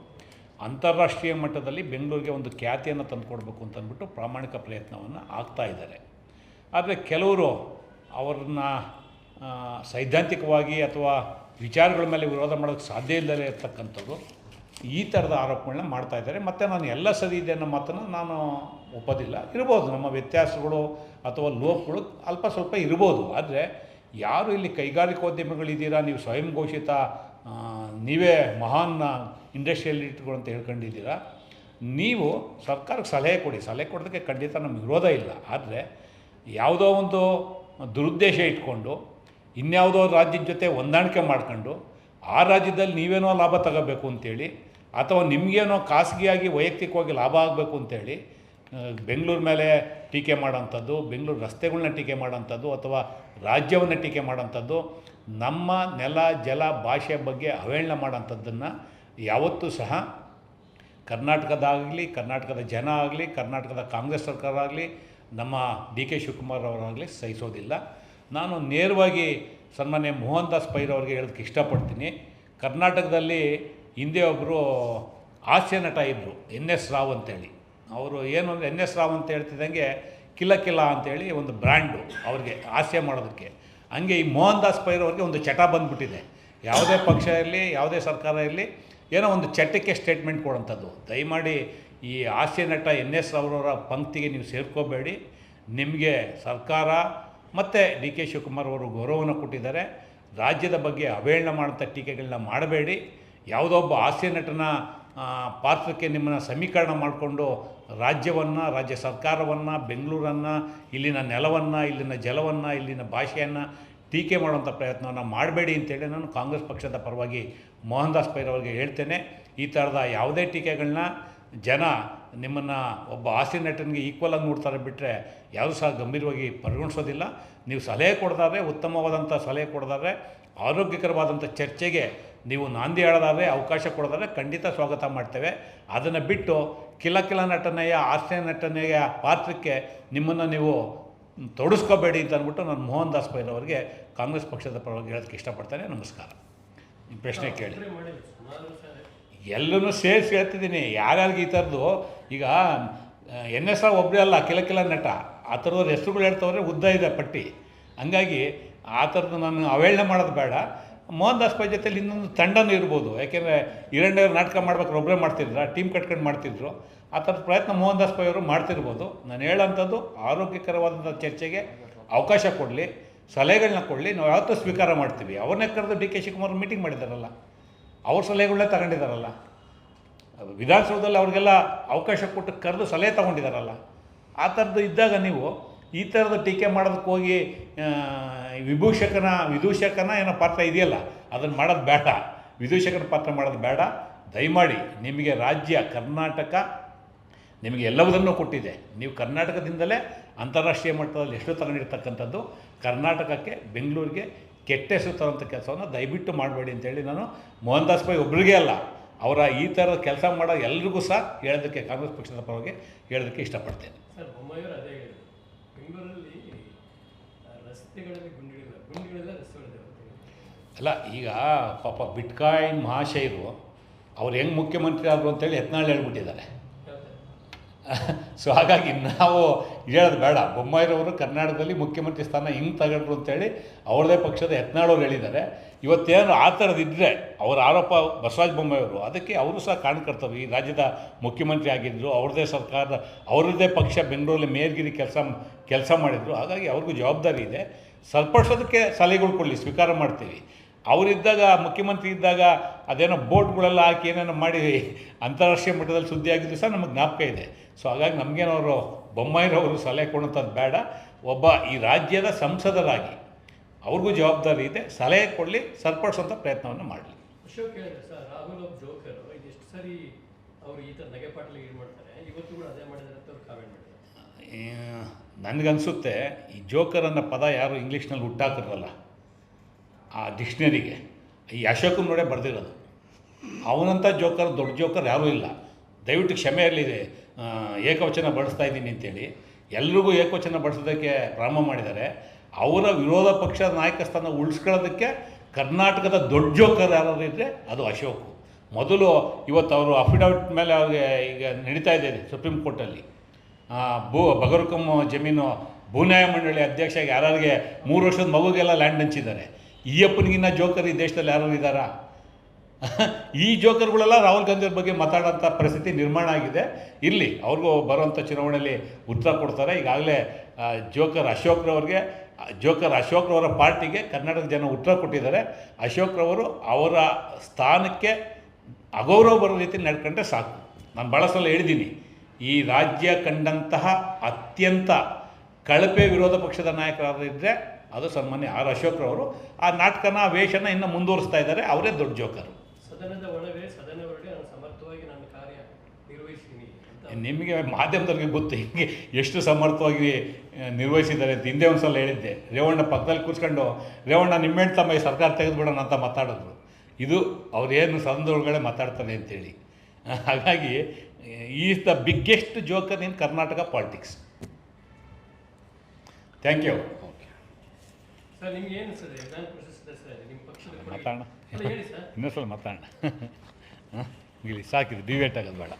ಅಂತಾರಾಷ್ಟ್ರೀಯ ಮಟ್ಟದಲ್ಲಿ ಬೆಂಗಳೂರಿಗೆ ಒಂದು ಖ್ಯಾತಿಯನ್ನು ತಂದುಕೊಡ್ಬೇಕು ಅಂತಂದ್ಬಿಟ್ಟು ಪ್ರಾಮಾಣಿಕ ಪ್ರಯತ್ನವನ್ನು ಆಗ್ತಾ ಇದ್ದಾರೆ. ಆದರೆ ಕೆಲವರು ಅವ್ರನ್ನ ಸೈದ್ಧಾಂತಿಕವಾಗಿ ಅಥವಾ ವಿಚಾರಗಳ ಮೇಲೆ ವಿರೋಧ ಮಾಡೋಕ್ಕೆ ಸಾಧ್ಯ ಇಲ್ಲದೇ ಇರ್ತಕ್ಕಂಥವ್ರು ಈ ಥರದ ಆರೋಪಗಳನ್ನ ಮಾಡ್ತಾ ಇದ್ದಾರೆ. ಮತ್ತು ನಾನು ಎಲ್ಲ ಸರಿ ಇದೆ ಅನ್ನೋ ಮಾತನ್ನು ನಾನು ಒಪ್ಪೋದಿಲ್ಲ. ಇರ್ಬೋದು ನಮ್ಮ ವ್ಯತ್ಯಾಸಗಳು ಅಥವಾ ಲೋಪಗಳು ಅಲ್ಪ ಸ್ವಲ್ಪ ಇರ್ಬೋದು. ಆದರೆ ಯಾರು ಇಲ್ಲಿ ಕೈಗಾರಿಕೋದ್ಯಮಿಗಳಿದ್ದೀರಾ? ನೀವು ಸ್ವಯಂ ಘೋಷಿತ ನೀವೇ ಮಹಾನ್ ಇಂಡಸ್ಟ್ರಿಯಲಿಸ್ಟ್ಗಳು ಅಂತ ಹೇಳ್ಕೊಂಡಿದ್ದೀರಾ? ನೀವು ಸರ್ಕಾರಕ್ಕೆ ಸಲಹೆ ಕೊಡಿ. ಸಲಹೆ ಕೊಡೋದಕ್ಕೆ ಖಂಡಿತ ನಮ್ಗೆ ವಿರೋಧ ಇಲ್ಲ. ಆದರೆ ಯಾವುದೋ ಒಂದು ದುರುದ್ದೇಶ ಇಟ್ಕೊಂಡು, ಇನ್ಯಾವುದೋ ರಾಜ್ಯದ ಜೊತೆ ಹೊಂದಾಣಿಕೆ ಮಾಡ್ಕೊಂಡು, ಆ ರಾಜ್ಯದಲ್ಲಿ ನೀವೇನೋ ಲಾಭ ತಗೋಬೇಕು ಅಂತೇಳಿ, ಅಥವಾ ನಿಮಗೇನೋ ಖಾಸಗಿಯಾಗಿ ವೈಯಕ್ತಿಕವಾಗಿ ಲಾಭ ಆಗಬೇಕು ಅಂತೇಳಿ ಬೆಂಗಳೂರು ಮೇಲೆ ಟೀಕೆ ಮಾಡೋಂಥದ್ದು, ಬೆಂಗಳೂರು ರಸ್ತೆಗಳನ್ನ ಟೀಕೆ ಮಾಡೋಂಥದ್ದು, ಅಥವಾ ರಾಜ್ಯವನ್ನು ಟೀಕೆ ಮಾಡೋಂಥದ್ದು, ನಮ್ಮ ನೆಲ, ಜಲ ಭಾಷೆ ಬಗ್ಗೆ ಅವಹೇಳನ ಮಾಡೋಂಥದ್ದನ್ನು ಯಾವತ್ತೂ ಸಹ ಕರ್ನಾಟಕದಾಗಲಿ, ಕರ್ನಾಟಕದ ಜನ ಆಗಲಿ, ಕರ್ನಾಟಕದ ಕಾಂಗ್ರೆಸ್ ಸರ್ಕಾರ ಆಗಲಿ ನಮ್ಮ ಡಿ ಕೆ ಶಿವಕುಮಾರ್ ಅವರಾಗಲಿ ಸಹಿಸೋದಿಲ್ಲ. ನಾನು ನೇರವಾಗಿ ಸನ್ಮಾನ್ಯ ಮೋಹನ್ ದಾಸ್ ಪೈರ್ ಅವ್ರಿಗೆ ಹೇಳೋದಕ್ಕೆ ಇಷ್ಟಪಡ್ತೀನಿ. ಕರ್ನಾಟಕದಲ್ಲಿ ಹಿಂದೆ ಒಬ್ಬರು ಹಾಸ್ಯ ನಟ ಇದ್ದರು ಎನ್ ಎಸ್ ರಾವ್ ಅಂತೇಳಿ. ಅವರು ಏನು ಅಂದರೆ, ಎನ್ ಎಸ್ ರಾವ್ ಅಂತ ಹೇಳ್ತಿದ್ದಂಗೆ ಕಿಲ ಕಿಲ ಅಂತೇಳಿ ಒಂದು ಬ್ರ್ಯಾಂಡು ಅವ್ರಿಗೆ ಹಾಸ್ಯ ಮಾಡೋದಕ್ಕೆ. ಹಂಗೆ ಈ ಮೋಹನ್ ದಾಸ್ ಪೈರ್ ಅವ್ರಿಗೆ ಒಂದು ಚಟ ಬಂದ್ಬಿಟ್ಟಿದೆ. ಯಾವುದೇ ಪಕ್ಷ ಇರಲಿ, ಯಾವುದೇ ಸರ್ಕಾರ ಇರಲಿ ಏನೋ ಒಂದು ಚಟಕ್ಕೆ ಸ್ಟೇಟ್ಮೆಂಟ್ ಕೊಡೋಂಥದ್ದು. ದಯಮಾಡಿ ಈ ಹಾಸ್ಯ ನಟ ಎನ್ ಎಸ್ ಅವರವರ ಪಂಕ್ತಿಗೆ ನೀವು ಸೇರ್ಕೋಬೇಡಿ. ನಿಮಗೆ ಸರ್ಕಾರ ಮತ್ತು ಡಿ ಕೆ ಶಿವಕುಮಾರ್ ಅವರು ಗೌರವನ ಕೊಟ್ಟಿದ್ದಾರೆ. ರಾಜ್ಯದ ಬಗ್ಗೆ ಅವಹೇಳನ ಮಾಡೋಂಥ ಟೀಕೆಗಳನ್ನ ಮಾಡಬೇಡಿ. ಯಾವುದೋ ಒಬ್ಬ ಹಾಸ್ಯ ನಟನ ಪಾತ್ರಕ್ಕೆ ನಿಮ್ಮನ್ನು ಸಮೀಕರಣ ಮಾಡಿಕೊಂಡು ರಾಜ್ಯವನ್ನು, ರಾಜ್ಯ ಸರ್ಕಾರವನ್ನು, ಬೆಂಗಳೂರನ್ನು, ಇಲ್ಲಿನ ನೆಲವನ್ನು, ಇಲ್ಲಿನ ಜಲವನ್ನು, ಇಲ್ಲಿನ ಭಾಷೆಯನ್ನು ಟೀಕೆ ಮಾಡುವಂಥ ಪ್ರಯತ್ನವನ್ನು ಮಾಡಬೇಡಿ ಅಂತೇಳಿ ನಾನು ಕಾಂಗ್ರೆಸ್ ಪಕ್ಷದ ಪರವಾಗಿ ಮೋಹನ್ ದಾಸ್ ಪೈರ್ ಅವರಿಗೆ ಹೇಳ್ತೇನೆ. ಈ ಥರದ ಯಾವುದೇ ಟೀಕೆಗಳನ್ನ ಜನ ನಿಮ್ಮನ್ನು ಒಬ್ಬ ಆಸ್ತಿ ನಟನಿಗೆ ಈಕ್ವಲ್ ಆಗಿ ನೋಡ್ತಾರೆ ಬಿಟ್ಟರೆ ಯಾರೂ ಸಹ ಗಂಭೀರವಾಗಿ ಪರಿಗಣಿಸೋದಿಲ್ಲ. ನೀವು ಸಲಹೆ ಕೊಡ್ತಾರೆ ಉತ್ತಮವಾದಂಥ ಸಲಹೆ ಕೊಡ್ತಾರೆ ಆರೋಗ್ಯಕರವಾದಂಥ ಚರ್ಚೆಗೆ ನೀವು ನಾಂದಿ ಹೇಳೋದಾದರೆ ಅವಕಾಶ ಕೊಡೋದಾದರೆ ಖಂಡಿತ ಸ್ವಾಗತ ಮಾಡ್ತೇವೆ. ಅದನ್ನು ಬಿಟ್ಟು ಕಿಲ ಕಿಲ ನಟನೆಯ, ಆಸ್ತಿ ನಟನೆಯ ಪಾತ್ರಕ್ಕೆ ನಿಮ್ಮನ್ನು ನೀವು ತೊಡಸ್ಕೋಬೇಡಿ ಅಂತ ಅಂದ್ಬಿಟ್ಟು ನಾನು ಮೋಹನ್ ದಾಸ್ ಪೈಲ್ ಅವರಿಗೆ ಕಾಂಗ್ರೆಸ್ ಪಕ್ಷದ ಪರವಾಗಿ ಹೇಳೋದಕ್ಕೆ ಇಷ್ಟಪಡ್ತೇನೆ. ನಮಸ್ಕಾರ. ನಿಮ್ಮ ಪ್ರಶ್ನೆ ಕೇಳಿ. ಎಲ್ಲನೂ ಸೇರಿಸಿ ಹೇಳ್ತಿದ್ದೀನಿ. ಯಾರ್ಯಾರಿಗೆ ಈ ಥರದ್ದು? ಈಗ ಎನ್ ಎಸ್ ಆರ್ ಒಬ್ಬರೇ ಅಲ್ಲ ಕೆಲ ಕಿಲ ನಟ. ಆ ಥರದವ್ರ ಹೆಸರುಗಳು ಹೇಳ್ತವ್ರೆ ಉದ್ದ ಇದೆ ಪಟ್ಟಿ. ಹಂಗಾಗಿ ಆ ಥರದ್ದು ನಾನು ಅವೇಳನೆ ಮಾಡೋದು ಬೇಡ. ಮೋಹನ್ ದಾಸ್ ಪೈ ಜೊತೆಲಿ ಇನ್ನೊಂದು ತಂಡನೂ ಇರ್ಬೋದು. ಯಾಕೆಂದರೆ ಇರಂಡೆಯವ್ರು ನಾಟಕ ಮಾಡ್ಬೇಕಾದ್ರೆ ಒಬ್ಬರೇ ಮಾಡ್ತಿದ್ರ. ಟೀಮ್ ಕಟ್ಕೊಂಡು ಮಾಡ್ತಿದ್ರು. ಆ ಥರದ ಪ್ರಯತ್ನ ಮೋಹನ್ ದಾಸ್ ಪೈ ಅವರು ಮಾಡ್ತಿರ್ಬೋದು. ನಾನು ಹೇಳೋಂಥದ್ದು ಆರೋಗ್ಯಕರವಾದಂಥ ಚರ್ಚೆಗೆ ಅವಕಾಶ ಕೊಡಲಿ ಸಲಹೆಗಳನ್ನ ಕೊಡಲಿ, ನಾವು ಯಾವತ್ತೂ ಸ್ವೀಕಾರ ಮಾಡ್ತೀವಿ. ಅವ್ರನ್ನೇ ಕರೆದು ಡಿ ಕೆ ಶಿವಕುಮಾರ್ ಮೀಟಿಂಗ್ ಮಾಡಿದಾರಲ್ಲ. ಅವ್ರ ಸಲಹೆಗಳನ್ನೇ ತಗೊಂಡಿದ್ದಾರಲ್ಲ ವಿಧಾನಸೌಧದಲ್ಲಿ ಅವ್ರಿಗೆಲ್ಲ ಅವಕಾಶ ಕೊಟ್ಟು ಕರೆದು ಸಲಹೆ ತಗೊಂಡಿದ್ದಾರಲ್ಲ ಆ ಥರದ್ದು ಇದ್ದಾಗ ನೀವು ಈ ಥರದ ಟೀಕೆ ಮಾಡೋದಕ್ಕೆ ಹೋಗಿ ವಿಭೂಷಕನ, ವಿದೂಷಕನ ಏನೋ ಪಾತ್ರ ಇದೆಯಲ್ಲ, ಅದನ್ನು ಮಾಡೋದು ಬೇಡ. ವಿದೂಷಕನ ಪಾತ್ರ ಮಾಡೋದು ಬೇಡ. ದಯಮಾಡಿ ನಿಮಗೆ ರಾಜ್ಯ, ಕರ್ನಾಟಕ ನಿಮಗೆ ಎಲ್ಲವುದನ್ನು ಕೊಟ್ಟಿದೆ. ನೀವು ಕರ್ನಾಟಕದಿಂದಲೇ ಅಂತಾರಾಷ್ಟ್ರೀಯ ಮಟ್ಟದಲ್ಲಿ ಎಷ್ಟು ತಗೊಂಡಿರ್ತಕ್ಕಂಥದ್ದು ಕರ್ನಾಟಕಕ್ಕೆ ಬೆಂಗಳೂರಿಗೆ ಕೆಟ್ಟ ಹೆಸರು ತರೋಂಥ ಕೆಲಸವನ್ನು ದಯವಿಟ್ಟು ಮಾಡಬೇಡಿ ಅಂತೇಳಿ ನಾನು ಮೋಹನ್ ದಾಸ್ ಪೈ ಒಬ್ಬರಿಗೆ ಅಲ್ಲ ಅವರ ಈ ಥರದ ಕೆಲಸ ಮಾಡೋ ಎಲ್ರಿಗೂ ಸಹ ಹೇಳೋದಕ್ಕೆ ಕಾಂಗ್ರೆಸ್ ಪಕ್ಷದ ಪರವಾಗಿ ಹೇಳೋದಕ್ಕೆ ಇಷ್ಟಪಡ್ತೇನೆ. ಸರ್ ಬೊಮ್ಮಾಯಿಯವರು ಅದೇ ಹೇಳಿದ್ರು. ಬೆಂಗಳೂರಲ್ಲಿ ರಸ್ತೆಗಳಲ್ಲಿ ಗುಂಡಿಗಳಿಲ್ಲ. ಗುಂಡಿಗಳೆಲ್ಲ ರಸ್ತೆಗಳಿದೆ ಅಲ್ಲ ಈಗ ಪಾಪ ಬಿಟ್ಕಾಯಿನ್ ಮಹಾಶಯರು ಅವ್ರು ಹೆಂಗೆ ಮುಖ್ಯಮಂತ್ರಿ ಆದರು ಅಂತೇಳಿ ಯತ್ನಾಳ್ ಹೇಳ್ಬಿಟ್ಟಿದ್ದಾರೆ. *laughs* ಸೊ ಹಾಗಾಗಿ ನಾವು ಹೇಳೋದು ಬೇಡ. ಬೊಮ್ಮಾಯಿರವರು ಕರ್ನಾಟಕದಲ್ಲಿ ಮುಖ್ಯಮಂತ್ರಿ ಸ್ಥಾನ ಹಿಂಗೆ ತಗೊಂಡ್ರು ಅಂತೇಳಿ ಅವ್ರದೇ ಪಕ್ಷದ ಯತ್ನಾಳವ್ರು ಹೇಳಿದ್ದಾರೆ. ಇವತ್ತೇನು ಆ ಥರದಿದ್ದರೆ ಅವರ ಆರೋಪ ಬಸವರಾಜ ಬೊಮ್ಮಾಯಿಯವರು, ಅದಕ್ಕೆ ಅವರು ಸಹ ಕಾರಣಕರ್ತರು. ಈ ರಾಜ್ಯದ ಮುಖ್ಯಮಂತ್ರಿ ಆಗಿದ್ದರು ಅವ್ರದ್ದೇ ಸರ್ಕಾರದ ಅವ್ರದ್ದೇ ಪಕ್ಷ ಬೆಂಗಳೂರಲ್ಲಿ ಮೇಲ್ಗಿರಿ ಕೆಲಸ ಕೆಲಸ ಮಾಡಿದರು. ಹಾಗಾಗಿ ಅವ್ರಿಗೂ ಜವಾಬ್ದಾರಿ ಇದೆ. ಸರಿಪಡಿಸೋದಕ್ಕೆ ಸಲಹೆಗಳು ಕೊಡಲಿ, ಸ್ವೀಕಾರ ಮಾಡ್ತೀವಿ. ಅವರಿದ್ದಾಗ ಮುಖ್ಯಮಂತ್ರಿ ಇದ್ದಾಗ ಅದೇನೋ ಬೋಟ್ಗಳೆಲ್ಲ ಹಾಕಿ ಏನೇನೋ ಮಾಡಿ ಅಂತಾರಾಷ್ಟ್ರೀಯ ಮಟ್ಟದಲ್ಲಿ ಸುದ್ದಿ ಆಗಿದ್ದು ಸಹ ನಮಗೆ ಜ್ಞಾಪಕ ಇದೆ. ಸೊ ಹಾಗಾಗಿ ನಮಗೇನವರು ಬೊಮ್ಮಾಯಿರವರು ಸಲಹೆ ಕೊಡೋಂಥದ್ದು ಬೇಡ. ಒಬ್ಬ ಈ ರಾಜ್ಯದ ಸಂಸದರಾಗಿ ಅವ್ರಿಗೂ ಜವಾಬ್ದಾರಿ ಇದೆ. ಸಲಹೆ ಕೊಡಲಿ ಸರಿಪಡಿಸುವಂಥ ಪ್ರಯತ್ನವನ್ನು ಮಾಡಲಿ. ಅಶೋಕ್ ಹೇಳಿದ್ರೆ ಸರ್ ರಾಹುಲ್ ಒಬ್ಬ ಜೋಕರ್. ಇದು ಎಷ್ಟು ಸರಿ ಅವರು ಈ ಥರ ಇದು ಮಾಡ್ತಾರೆ ಇವತ್ತು ಕೂಡ ಅದೇ ಮಾಡಿದ್ದಾರೆ ಅಂತ ಅವ್ರು ಕಾಮೆಂಟ್ ಮಾಡಿದ್ದಾರೆ ನನಗನ್ಸುತ್ತೆ ಈ ಜೋಕರ್ ಅನ್ನೋ ಪದ ಯಾರು ಇಂಗ್ಲೀಷ್ನಲ್ಲಿ ಹುಟ್ಟಾಕಿರಲ್ಲ. ಆ ಡಿಕ್ಷನರಿಗೆ. ಈ ಅಶೋಕ್ ನೋಡೇ ಬರೆದಿರೋದು. ಅವನಂಥ ಜೋಕರ್, ದೊಡ್ಡ ಜೋಕರ್ ಯಾರೂ ಇಲ್ಲ. ದಯವಿಟ್ಟು ಕ್ಷಮೆ ಇರಲಿದೆ. ಏಕವಚನ ಬಳಸ್ತಾ ಇದ್ದೀನಿ ಅಂತೇಳಿ. ಎಲ್ರಿಗೂ ಏಕವಚನ ಬಳಸೋದಕ್ಕೆ ಪ್ರಾರಂಭ ಮಾಡಿದ್ದಾರೆ. ಅವರ ವಿರೋಧ ಪಕ್ಷದ ನಾಯಕ ಸ್ಥಾನ ಉಳಿಸ್ಕೊಳ್ಳೋದಕ್ಕೆ ಕರ್ನಾಟಕದ ದೊಡ್ಡ ಜೋಕರ್ ಯಾರಾದ್ರು ಇದ್ದರೆ ಅದು ಅಶೋಕ್. ಮೊದಲು ಇವತ್ತು ಅವರು ಅಫಿಡವಿಟ್ ಮೇಲೆ ಅವ್ರಿಗೆ ಈಗ ನಡೀತಾ ಇದೆ ಸುಪ್ರೀಂ ಕೋರ್ಟಲ್ಲಿ. ಭೂ ಬಗರುಕಮ್ಮ ಜಮೀನು ಭೂನ್ಯಾಯ ಮಂಡಳಿ ಅಧ್ಯಕ್ಷ ಯಾರಿಗೆ ಮೂರು ವರ್ಷದ ಮಗುಗೆಲ್ಲ ಲ್ಯಾಂಡ್ ಹಂಚಿದ್ದಾರೆ. ಈ ಅಪ್ಪನಿಗಿನ್ನ ಜೋಕರ್ ಈ ದೇಶದಲ್ಲಿ ಯಾರು ಇದ್ದಾರಾ ಈ ಜೋಕರ್ಗಳೆಲ್ಲ ರಾಹುಲ್ ಗಾಂಧಿಯವ್ರ ಬಗ್ಗೆ ಮಾತಾಡೋಂಥ ಪರಿಸ್ಥಿತಿ ನಿರ್ಮಾಣ ಆಗಿದೆ. ಇಲ್ಲಿ ಅವ್ರಿಗೂ ಬರುವಂಥ ಚುನಾವಣೆಯಲ್ಲಿ ಉತ್ತರ ಕೊಡ್ತಾರೆ. ಈಗಾಗಲೇ ಜೋಕರ್ ಅಶೋಕ್ರವ್ರಿಗೆ ಜೋಕರ್ ಅಶೋಕ್ರವರ ಪಾರ್ಟಿಗೆ ಕರ್ನಾಟಕದ ಜನ ಉತ್ತರ ಕೊಟ್ಟಿದ್ದಾರೆ. ಅಶೋಕ್ರವರು ಅವರ ಸ್ಥಾನಕ್ಕೆ ಅಗೌರವ ಬರೋ ರೀತಿ ನಡ್ಕೊಂಡ್ರೆ ಸಾಕು. ನಾನು ಭಾಳ ಸಲ ಹೇಳಿದ್ದೀನಿ, ಈ ರಾಜ್ಯ ಕಂಡಂತಹ ಅತ್ಯಂತ ಕಳಪೆ ವಿರೋಧ ಪಕ್ಷದ ನಾಯಕರಾದ್ರು ಅದು ಸನ್ಮಾನ್ಯ ಆರ್ ಅಶೋಕ್ರವರು ಆ ನಾಟಕನ ಆ ವೇಷನ ಇನ್ನು ಮುಂದುವರಿಸ್ತಾ ಇದ್ದಾರೆ. ಅವರೇ ದೊಡ್ಡ ಜೋಕರು. ಸದನದ ಒಳಗೆ ಸದನ ಹೊರಗೆ ನಾನು ಸಮರ್ಥವಾಗಿ ನಾನು ಕಾರ್ಯ ನಿಮಗೆ ಮಾಧ್ಯಮದವ್ರಿಗೆ ಗೊತ್ತು. ಹಿಂಗೆ ಎಷ್ಟು ಸಮರ್ಥವಾಗಿ ನಿರ್ವಹಿಸಿದ್ದಾರೆ ಅಂತ ಹಿಂದೆ ಒಂದು ಸಲ ಹೇಳಿದ್ದೆ. ರೇವಣ್ಣ ಪಕ್ಕದಲ್ಲಿ ಕೂತ್ಕೊಂಡು ರೇವಣ್ಣ ನಿಮ್ಮ ತಮ್ಮ ಈ ಸರ್ಕಾರ ತೆಗೆದುಬಿಡೋಣ ಅಂತ ಮಾತಾಡಿದ್ರು. ಇದು ಅವ್ರೇನು ಸದನದೊಳಗಡೆ ಮಾತಾಡ್ತಾರೆ ಅಂತೇಳಿ. ಹಾಗಾಗಿ is the biggest joker in Karnataka politics thank you sir ನಿಮ್ಗೆ ಏನು ಸರ್ ವಿಧಾನ ಪರಿಷತ್ ಸದಸ್ಯರಾಗಿ ನಿಮ್ಮ ಪಕ್ಷದ ಕೊಡುಗೆ- ಮಾತಾಡೋಣ. ಹೇಳಿ ಸರ್. ಇನ್ನೊಂದು ಸಲ ಮಾತಾಡೋಣ. ಹಾಂ? ಇಲ್ಲಿ ಸಾಕಿದೆ ಡಿವೇಟ್ ಆಗೋದು ಬೇಡ.